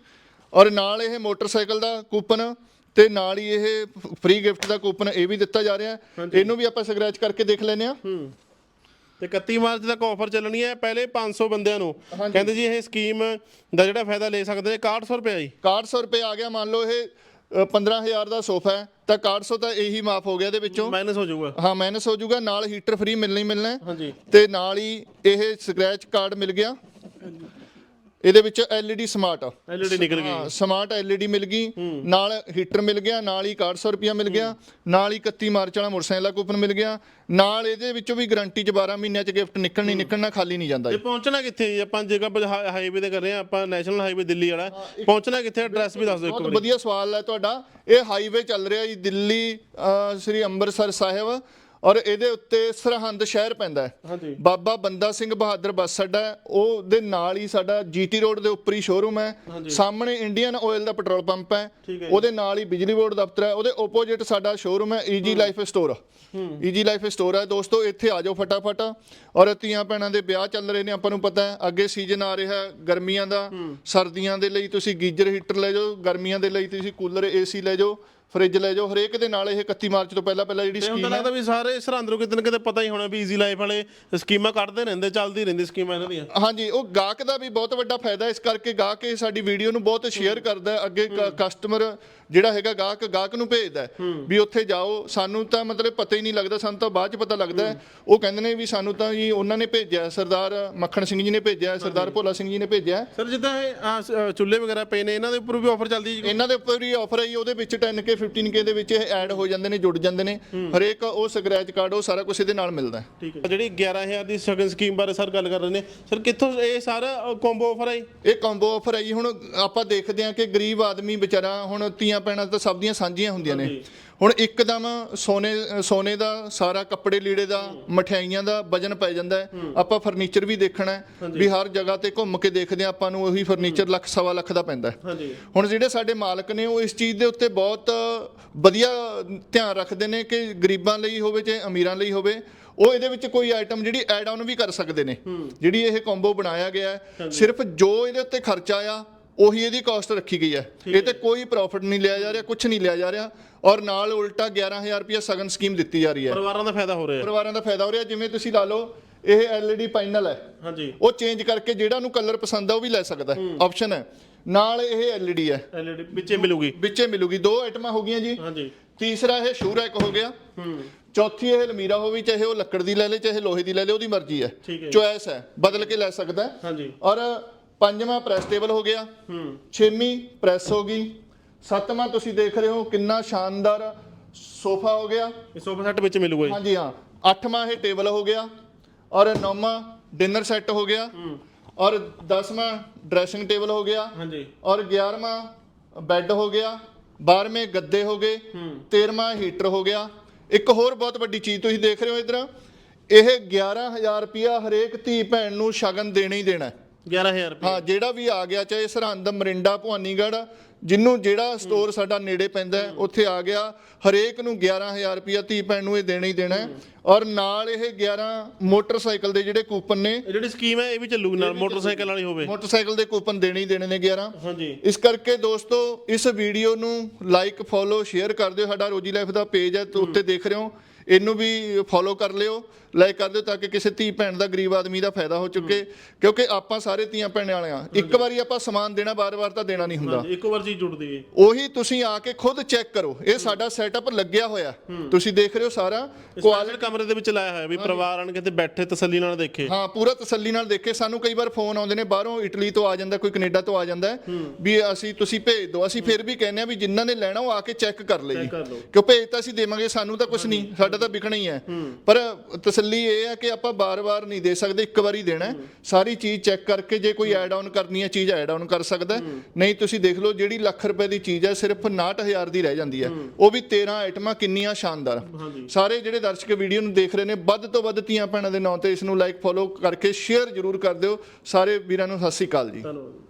ਔਰ ਨਾਲ ਇਹ ਮੋਟਰਸਾਈਕਲ ਦਾ ਕੂਪਨ ਤੇ ਨਾਲ ਹੀ ਇਹ ਫ੍ਰੀ ਗਿਫਟ ਦਾ ਕੂਪਨ ਇਹ ਵੀ ਦਿੱਤਾ ਜਾ ਰਿਹਾ। ਇਹਨੂੰ ਵੀ ਆਪਾਂ ਸਕ੍ਰੈਚ ਕਰਕੇ ਦੇਖ ਲੈਨੇ ਆ ਤੇ 31 ਮਾਰਚ ਤੱਕ ਆਫਰ ਚੱਲਣੀ ਹੈ ਪਹਿਲੇ 500 ਬੰਦਿਆਂ ਨੂੰ। ਕਹਿੰਦੇ ਜੀ ਇਹ ਸਕੀਮ ਦਾ ਜਿਹੜਾ ਫਾਇਦਾ ਲੈ ਸਕਦੇ ਨੇ 6100 ਰੁਪਏ ਜੀ। 6100 ਰੁਪਏ ਆ ਗਿਆ ਮੰਨ ਲਓ ਇਹ ਅ, 15000 ਦਾ ਸੋਫਾ ਹੈ। ਤਾਂ 6100 ਤਾਂ ਇਹੀ ਮਾਫ ਹੋ ਗਿਆ ਇਹਦੇ ਵਿੱਚੋਂ। ਮਾਈਨਸ ਹੋ ਜਾਊਗਾ। ਹਾਂ ਮਾਈਨਸ ਹੋ ਜਾਊਗਾ ਨਾਲ ਹੀਟਰ ਫ੍ਰੀ ਮਿਲਣਾ ਹੀ ਮਿਲਣਾ ਹੈ। ਹਾਂਜੀ। ਤੇ ਨਾਲ ਹੀ ਇਹ ਸਕ੍ਰੈਚ ਕਾਰਡ ਮਿਲ ਗਿਆ। ਇਹਦੇ ਵਿੱਚ LED ਸਮਾਰਟ ਐਲਈਡੀ ਨਿਕਲ ਗਈ। ਹਾਂ ਸਮਾਰਟ LED ਮਿਲ ਗਈ। ਨਾਲ ਹੀਟਰ ਮਿਲ ਗਿਆ ਨਾਲ ਹੀ 6100 ਰੁਪਿਆ ਮਿਲ ਗਿਆ ਨਾਲ ਹੀ 31 ਮਾਰਚ ਵਾਲਾ ਮੋਟਰਸਾਈਕਲ ਦਾ ਕੂਪਨ ਮਿਲ ਗਿਆ। ਨਾਲ ਇਹਦੇ ਵਿੱਚੋਂ ਵੀ ਗਾਰੰਟੀ ਚ 12 ਮਹੀਨਿਆਂ ਚ ਗਿਫਟ ਨਿਕਲਣੀ ਨਿਕਲਣਾ ਖਾਲੀ ਨਹੀਂ ਜਾਂਦਾ ਇਹ। ਜੀ ਪਹੁੰਚਣਾ ਕਿੱਥੇ ਜੀ? ਆਪਾਂ ਜੇਕਰ ਹਾਈਵੇ ਤੇ ਕਰ ਰਹੇ ਆ ਆਪਾਂ ਨੈਸ਼ਨਲ ਹਾਈਵੇ ਦਿੱਲੀ ਵਾਲਾ। ਪਹੁੰਚਣਾ ਕਿੱਥੇ? ਐਡਰੈਸ ਵੀ ਦੱਸ ਦਿਓ ਇੱਕ ਬਹੁਤ ਵਾਰੀ। ਵਧੀਆ ਸਵਾਲ ਹੈ ਤੁਹਾਡਾ। ਇਹ ਹਾਈਵੇ ਚੱਲ ਰਿਹਾ ਜੀ ਦਿੱਲੀ ਸ੍ਰੀ ਅੰਮ੍ਰਿਤਸਰ ਸਾਹਿਬ। ਔਰ ਇਹਦੇ ਉੱਤੇ ਸਰਹੰਦ ਸ਼ਹਿਰ ਪੈਂਦਾ ਹੈ। ਹਾਂਜੀ। ਬਾਬਾ ਬੰਦਾ ਸਿੰਘ ਬਹਾਦਰ ਬੱਸ ਅੱਡਾ ਉਹ ਦੇ ਨਾਲ ਹੀ ਸਾਡਾ ਜੀਟੀ ਰੋਡ ਦੇ ਉੱਪਰ ਹੀ ਸ਼ੋਰੂਮ ਹੈ। ਸਾਹਮਣੇ ਇੰਡੀਅਨ ਆਇਲ ਦਾ ਪੈਟਰੋਲ ਪੰਪ ਹੈ। ਉਹਦੇ ਨਾਲ ਹੀ ਬਿਜਲੀ ਬੋਰਡ ਦਫ਼ਤਰ ਹੈ। ਉਹਦੇ ਆਪੋਜ਼ਿਟ ਸਾਡਾ ਸ਼ੋਰੂਮ ਹੈ easy life store easy life store ਹੈ। ਦੋਸਤੋ ਇੱਥੇ ਆ ਜਾਓ ਫਟਾਫਟ। ਔਰ ਧੀਆਂ ਭੈਣਾਂ ਦੇ ਵਿਆਹ ਚੱਲ ਰਹੇ ਨੇ ਆਪਾਂ ਨੂੰ ਪਤਾ ਹੈ। ਅੱਗੇ ਸੀਜ਼ਨ ਆ ਰਿਹਾ ਗਰਮੀਆਂ ਦਾ। ਸਰਦੀਆਂ ਦੇ ਲਈ ਤੁਸੀਂ ਗੀਜ਼ਰ ਹੀਟਰ ਲੈ ਜਾਓ। ਗਰਮੀਆਂ ਦੇ ਲਈ ਤੁਸੀਂ ਕੂਲਰ ਏਸੀ ਲੈ ਜਾਓ। ਫ੍ਰਿਜ ਲੈ ਜਾਓ ਹਰੇਕ ਦੇ ਨਾਲ ਇਹ 31 ਮਾਰਚ ਤੋਂ ਪਹਿਲਾਂ ਪਹਿਲਾਂ ਜਿਹੜੀ ਤੇ ਹੁਣ ਤਾਂ ਸਕੀਮ ਹੈ ਲੱਗਦਾ ਵੀ ਸਾਰੇ ਸਰਹੰਦ ਨੂੰ ਕਿਤੇ ਨਾ ਕਿਤੇ ਪਤਾ ਹੀ ਹੋਣਾ ਵੀ ਈਜ਼ੀ ਲਾਈਫ ਵਾਲੇ ਸਕੀਮਾਂ ਕੱਢਦੇ ਰਹਿੰਦੇ ਚੱਲਦੀ ਰਹਿੰਦੀ ਸਕੀਮਾਂ ਇਹਨਾਂ ਦੀਆਂ। ਹਾਂਜੀ ਉਹ ਗਾਹਕ ਦਾ ਵੀ ਬਹੁਤ ਵੱਡਾ ਫਾਇਦਾ ਇਸ ਕਰਕੇ ਗਾਹਕ ਇਹ ਸਾਡੀ ਵੀਡੀਓ ਨੂੰ ਬਹੁਤ ਸ਼ੇਅਰ ਕਰਦਾ ਹੈ। ਅੱਗੇ ਕਸਟਮਰ ਜਿਹੜਾ ਹੈਗਾ ਗਾਹਕ ਗਾਹਕ ਨੂੰ ਭੇਜਦਾ ਹੈ ਵੀ ਉੱਥੇ ਜਾਓ। ਸਾਨੂੰ ਤਾਂ ਮਤਲਬ ਪਤਾ ਹੀ ਨਹੀਂ ਲੱਗਦਾ ਸਾਨੂੰ ਤਾਂ ਬਾਅਦ ਚ ਪਤਾ ਲੱਗਦਾ ਹੈ। ਉਹ ਕਹਿੰਦੇ ਨੇ ਵੀ ਸਾਨੂੰ ਤਾਂ ਜੀ ਉਹਨਾਂ ਨੇ ਭੇਜਿਆ ਹੈ, ਸਰਦਾਰ ਮੱਖਣ ਸਿੰਘ ਜੀ ਨੇ ਭੇਜਿਆ ਹੈ, ਸਰਦਾਰ ਭੋਲਾ ਸਿੰਘ ਜੀ ਨੇ ਭੇਜਿਆ ਹੈ। ਸਰ ਜਿੱਦਾਂ ਇਹ ਆਹ ਸ- ਅਹ ਚੁੱਲ੍ਹੇ ਵਗੈਰਾ ਪਏ ਨੇ ਇਹਨਾਂ ਦੇ ਉੱਪਰ ਵੀ ਆਫਰ ਚੱਲਦੀ ਜੀ ਇਹਨਾਂ ਦੇ ਉੱਪਰ ਵੀ ਆਫਰ ਹੈ ਜੀ ਉਹਦੇ ਵਿੱਚ 10k 15k ਦੇ ਵਿੱਚ ਇਹ ਐਡ ਹੋ ਜਾਂਦੇ ਨੇ ਜੁੜ ਜਾਂਦੇ ਨੇ। ਹਰੇਕ ਉਹ ਸਕ੍ਰੈਚ ਕਾਰਡ ਉਹ ਸਾਰਾ ਕੁਝ ਇਹਦੇ ਨਾਲ ਮਿਲਦਾ ਹੈ। ਠੀਕ ਹੈ ਜਿਹੜੀ 11000 ਦੀ ਸ਼ਗਨ ਸਕੀਮ ਬਾਰੇ ਸਰ ਗੱਲ ਕਰ ਰਹੇ ਨੇ ਸਰ ਕਿੱਥੋਂ ਇਹ ਸਾਰਾ ਕੰਬੋ ਆਫਰ ਹੈ ਜੀ? ਇਹ ਕੰਬੋ ਆਫਰ ਹੈ ਜੀ। ਹੁਣ ਆਪਾਂ ਦੇਖਦੇ ਹਾਂ ਕਿ ਗਰੀਬ ਆਦਮੀ ਵਿਚਾਰਾ ਹੁਣ ਤੀਆਂ ਪੈਣਾ ਤਾਂ ਸਭ ਦੀਆਂ ਸਾਂਝੀਆਂ ਹੁੰਦੀਆਂ ਨੇ। ਹੁਣ ਇੱਕਦਮ ਸੋਨੇ ਸੋਨੇ ਦਾ ਸਾਰਾ ਕੱਪੜੇ ਲੀੜੇ ਦਾ ਮਠਿਆਈਆਂ ਦਾ ਵਜਨ ਪੈ ਜਾਂਦਾ ਆਪਾਂ ਫਰਨੀਚਰ ਵੀ ਦੇਖਣਾ ਵੀ ਹਰ ਜਗ੍ਹਾ ਤੇ ਘੁੰਮ ਕੇ ਦੇਖਦੇ ਹਾਂ ਆਪਾਂ ਨੂੰ ਉਹੀ ਫਰਨੀਚਰ ਲੱਖ ਸਵਾ ਲੱਖ ਦਾ ਪੈਂਦਾ ਹੁਣ ਜਿਹੜੇ ਸਾਡੇ ਮਾਲਕ ਨੇ ਉਹ ਇਸ ਚੀਜ਼ ਦੇ ਉੱਤੇ ਬਹੁਤ ਵਧੀਆ ਧਿਆਨ ਰੱਖਦੇ ਨੇ ਕਿ ਗਰੀਬਾਂ ਲਈ ਹੋਵੇ ਚਾਹੇ ਅਮੀਰਾਂ ਲਈ ਹੋਵੇ ਉਹ ਇਹਦੇ ਵਿੱਚ ਕੋਈ ਆਈਟਮ ਜਿਹੜੀ ਐਡ ਆਨ ਵੀ ਕਰ ਸਕਦੇ ਨੇ। ਜਿਹੜੀ ਇਹ ਕੰਬੋ ਬਣਾਇਆ ਗਿਆ ਸਿਰਫ ਜੋ ਇਹਦੇ ਉੱਤੇ ਖਰਚਾ ਆ ਉਹੀ ਇਹਦੀ ਕਾਸਟ ਰੱਖੀ ਗਈ ਹੈ। ਇਹ ਤੇ ਕੋਈ ਪ੍ਰੋਫਿਟ ਨਹੀਂ ਲਿਆ ਜਾ ਰਿਹਾ ਕੁਝ ਨਹੀਂ ਲਿਆ ਜਾ ਰਿਹਾ ਔਰ ਨਾਲ ਉਲਟਾ 11000 ਰੁਪਏ ਸਗਨ ਸਕੀਮ ਦਿੱਤੀ ਜਾ ਰਹੀ ਹੈ। ਪਰਿਵਾਰਾਂ ਦਾ ਫਾਇਦਾ ਹੋ ਰਿਹਾ ਪਰਿਵਾਰਾਂ ਦਾ ਫਾਇਦਾ ਹੋ ਰਿਹਾ ਜਿਵੇਂ ਤੁਸੀਂ ਲਾ ਲਓ ਇਹ LED ਪੈਨਲ ਹੈ। ਹਾਂਜੀ। ਉਹ ਚੇਂਜ ਕਰਕੇ ਜਿਹੜਾ ਨੂੰ ਕਲਰ ਪਸੰਦ ਆ ਉਹ ਵੀ ਲੈ ਸਕਦਾ ਹੈ। ਆਪਸ਼ਨ ਹੈ। ਨਾਲ ਇਹ LED ਹੈ। ਐਲਈਡੀ ਵਿੱਚੇ ਮਿਲੂਗੀ। ਵਿੱਚੇ ਮਿਲੂਗੀ। ਦੋ ਆਈਟਮਾਂ ਹੋ ਗਈਆਂ ਜੀ। ਹਾਂਜੀ। ਤੀਸਰਾ ਇਹ ਸ਼ੂਰੈਕ ਹੋ ਗਿਆ। ਹੂੰ। ਚੌਥੀ ਇਹ ਲਮੀਰਾ ਹੋਵੇ ਚਾਹੇ ਉਹ ਲੱਕੜ ਦੀ ਲੈ ਲੇ ਚਾਹੇ ਲੋਹੇ ਦੀ ਲੈ ਲੇ ਉਹਦੀ ਮਰਜ਼ੀ ਹੈ। ਹੈ। ਚੁਆਇਸ ਹੈ। ਬਦਲ ਕੇ ਲੈ ਸਕਦਾ ਹੈ। ਹਾਂਜੀ। ਔਰ ਪੰਜਵਾਂ ਪ੍ਰੈਸ ਟੇਬਲ ਹੋ ਗਿਆ। ਹੂੰ। ਛੇਵੀਂ ਪ੍ਰੈਸ ਹੋ ਗਈ। ਸੱਤਵਾਂ ਤੁਸੀਂ ਦੇਖ ਰਹੇ ਹੋ ਕਿੰਨਾ ਸ਼ਾਨਦਾਰ ਸੋਫਾ ਹੋ ਗਿਆ। ਇਹ ਸੋਫਾ ਸੈੱਟ ਵਿੱਚ ਮਿਲੂਗਾ ਜੀ। ਹਾਂਜੀ ਹਾਂ। ਅੱਠਵਾਂ ਇਹ ਟੇਬਲ ਹੋ ਗਿਆ। ਔਰ ਨੌਵਾਂ ਡਿਨਰ ਸੈੱਟ ਹੋ ਗਿਆ। ਔਰ 10ਵਾਂ ਡਰੈਸਿੰਗ ਟੇਬਲ ਹੋ ਗਿਆ। ਹਾਂਜੀ। ਔਰ 11ਵਾਂ ਬੈੱਡ ਹੋ ਗਿਆ। 12ਵੇਂ ਗੱਦੇ ਹੋ ਗਏ। 13ਵਾਂ ਹੀਟਰ ਹੋ ਗਿਆ। ਇੱਕ ਹੋਰ ਬਹੁਤ ਵੱਡੀ ਚੀਜ਼ ਤੁਸੀਂ ਦੇਖ ਰਹੇ ਹੋ ਇਧਰ। ਇਹ 11000 ਰੁਪਿਆ ਹਰੇਕ ਧੀ ਭੈਣ ਨੂੰ ਸ਼ਗਨ ਦੇਣਾ ਹੀ ਦੇਣਾ ਹੈ। 11000 ਰੁਪਏ। ਹਾਂ ਜਿਹੜਾ ਵੀ ਆ ਗਿਆ ਚਾਹੇ ਸਰਹੰਦ ਮਰਿੰਡਾ ਭਵਾਨੀਗੜ੍ਹ ਜਿੰਨੂੰ ਜਿਹੜਾ ਸਟੋਰ ਸਾਡਾ ਨੇੜੇ ਪੈਂਦਾ ਹੈ, ਉੱਥੇ ਆ ਗਿਆ। ਹਰੇਕ ਨੂੰ 11000 ਰੁਪਿਆ ਧੀ ਭੈਣ ਨੂੰ ਇਹ ਦੇਣਾ ਹੀ ਦੇਣਾ ਹੈ। ਔਰ ਨਾਲ ਇਹ 11 ਮੋਟਰਸਾਈਕਲ ਦੇ ਜਿਹੜੇ ਕੂਪਨ ਨੇ ਇਹ ਜਿਹੜੀ ਸਕੀਮ ਹੈ ਇਹ ਵੀ ਚੱਲੂਗੀ ਨਾਲ ਮੋਟਰਸਾਈਕਲ ਵਾਲੀ ਹੋਵੇ। ਮੋਟਰਸਾਈਕਲ ਦੇ ਕੂਪਨ ਦੇਣੇ ਹੀ ਦੇਣੇ ਨੇ 11 ਹਾਂਜੀ। ਇਸ ਕਰਕੇ ਦੋਸਤੋ ਇਸ ਵੀਡੀਓ ਨੂੰ ਲਾਈਕ ਫੋਲੋ ਸ਼ੇਅਰ ਕਰ ਦਿਓ। ਸਾਡਾ ਰੋਜੀ ਲਾਈਫ ਦਾ ਪੇਜ ਹੈ ਤੇ ਉੱਤੇ ਦੇਖ ਰਹੇ ਹੋ। ਇਹਨੂੰ ਵੀ ਫੋਲੋ ਕਰ ਲਿਓ। ਲਾਈਕ ਕਰ ਦਿਓ ਤਾਂ ਕਿ ਕਿਸੇ ਧੀ ਭੈਣ ਦਾ ਗਰੀਬ ਆਦਮੀ ਦਾ ਫਾਇਦਾ ਹੋ ਚੁੱਕੇ ਕਿਉਂਕਿ ਆਪਾਂ ਸਾਰੇ ਧੀਆਂ ਭੈਣਾਂ ਵਾਲੇ ਆ ਇੱਕ ਵਾਰੀ ਆਪਾਂ ਸਮਾਨ ਦੇਣਾ ਬਾਰ-ਬਾਰ ਤਾਂ ਦੇਣਾ ਨਹੀਂ ਹੁੰਦਾ। ਇੱਕੋ ਵਾਰ ਚੀਜ਼ ਜੁੜਦੀ ਹੈ ਉਹੀ ਤੁਸੀਂ ਆ ਕੇ ਖੁਦ ਚੈੱਕ ਕਰੋ। ਇਹ ਸਾਡਾ ਸੈਟਅਪ ਲੱਗਿਆ ਹੋਇਆ। ਤੁਸੀਂ ਦੇਖ ਰਹੇ ਹੋ ਸਾਰਾ ਕੁਆਲਿਟੀ ਕਮਰੇ ਦੇ ਵਿੱਚ ਲਾਇਆ ਹੋਇਆ ਵੀ ਪਰਿਵਾਰ ਆਣ ਕੇ ਤੇ ਬੈਠੇ ਤਸੱਲੀ ਨਾਲ ਦੇਖੇ। ਹਾਂ ਪੂਰਾ ਤਸੱਲੀ ਨਾਲ ਦੇਖੇ। ਸਾਨੂੰ ਕਈ ਵਾਰ ਫੋਨ ਆਉਂਦੇ ਨੇ ਬਾਹਰੋਂ ਇਟਲੀ ਤੋਂ ਆ ਜਾਂਦਾ ਕੋਈ ਕੈਨੇਡਾ ਤੋਂ ਆ ਜਾਂਦਾ। ਵੀ ਅਸੀਂ ਤੁਸੀਂ ਭੇਜ ਦਿਓ। ਅਸੀਂ ਫਿਰ ਵੀ ਕਹਿੰਦੇ ਆ ਵੀ ਜਿਨ੍ਹਾਂ ਨੇ ਲੈਣਾ ਉਹ ਆ ਕੇ ਚੈੱਕ ਕਰ ਲਈ। ਕਿਉਂ ਭੇਜ ਤਾਂ ਅਸੀਂ ਦੇਵਾਂਗੇ ਸਾਨੂੰ ਤਾਂ ਕੁਝ ਨਹੀਂ। ਸਾਡਾ ਤਾਂ ਵਿਕਣਾ ਹੀ ਹੈ। ਪਰ ਤਸੱਲੀ ਇਹ ਹੈ ਕਿ ਆਪਾਂ ਬਾਰ-ਬਾਰ ਨਹੀਂ ਦੇ ਸਕਦੇ ਇੱਕ ਵਾਰੀ ਦੇਣਾ ਹੈ। ਸਾਰੀ ਚੀਜ਼ ਚੈੱਕ ਕਰਕੇ ਜੇ ਕੋਈ ਐਡ ਆਨ ਕਰਨੀ ਹੈ ਚੀਜ਼ ਐਡ ਆਨ ਕਰ ਸਕਦਾ ਹੈ। ਨਹੀਂ ਤੁਸੀਂ ਦੇਖ ਲਓ ਜਿਹੜੀ ਲੱਖ ਰੁਪਏ ਦੀ ਚੀਜ਼ ਹੈ ਸਿਰਫ 69000 ਦੀ ਰਹਿ ਜਾਂਦੀ ਹੈ। ਉਹ ਵੀ 13 ਆਈਟਮਾਂ ਕਿੰਨੀਆਂ ਸ਼ਾਨਦਾਰ। ਸਾਰੇ ਜਿਹੜੇ ਦਰਸ਼ਕ ਵੀਡੀਓ ਨੂੰ ਦੇਖ ਰਹੇ ਨੇ ਵੱਧ ਤੋਂ ਵੱਧ ਧੀਆਂ ਭੈਣਾਂ ਦੇ ਨਾਂ ਤੇ ਇਸ ਨੂੰ ਲਾਈਕ ਫੋਲੋ ਕਰਕੇ ਸ਼ੇਅਰ ਜ਼ਰੂਰ ਕਰ ਦਿਓ। ਸਾਰੇ ਵੀਰਾਂ ਨੂੰ ਸਤਿ ਸ਼੍ਰੀ ਅਕਾਲ ਜੀ। ਧੰਨਵਾਦ।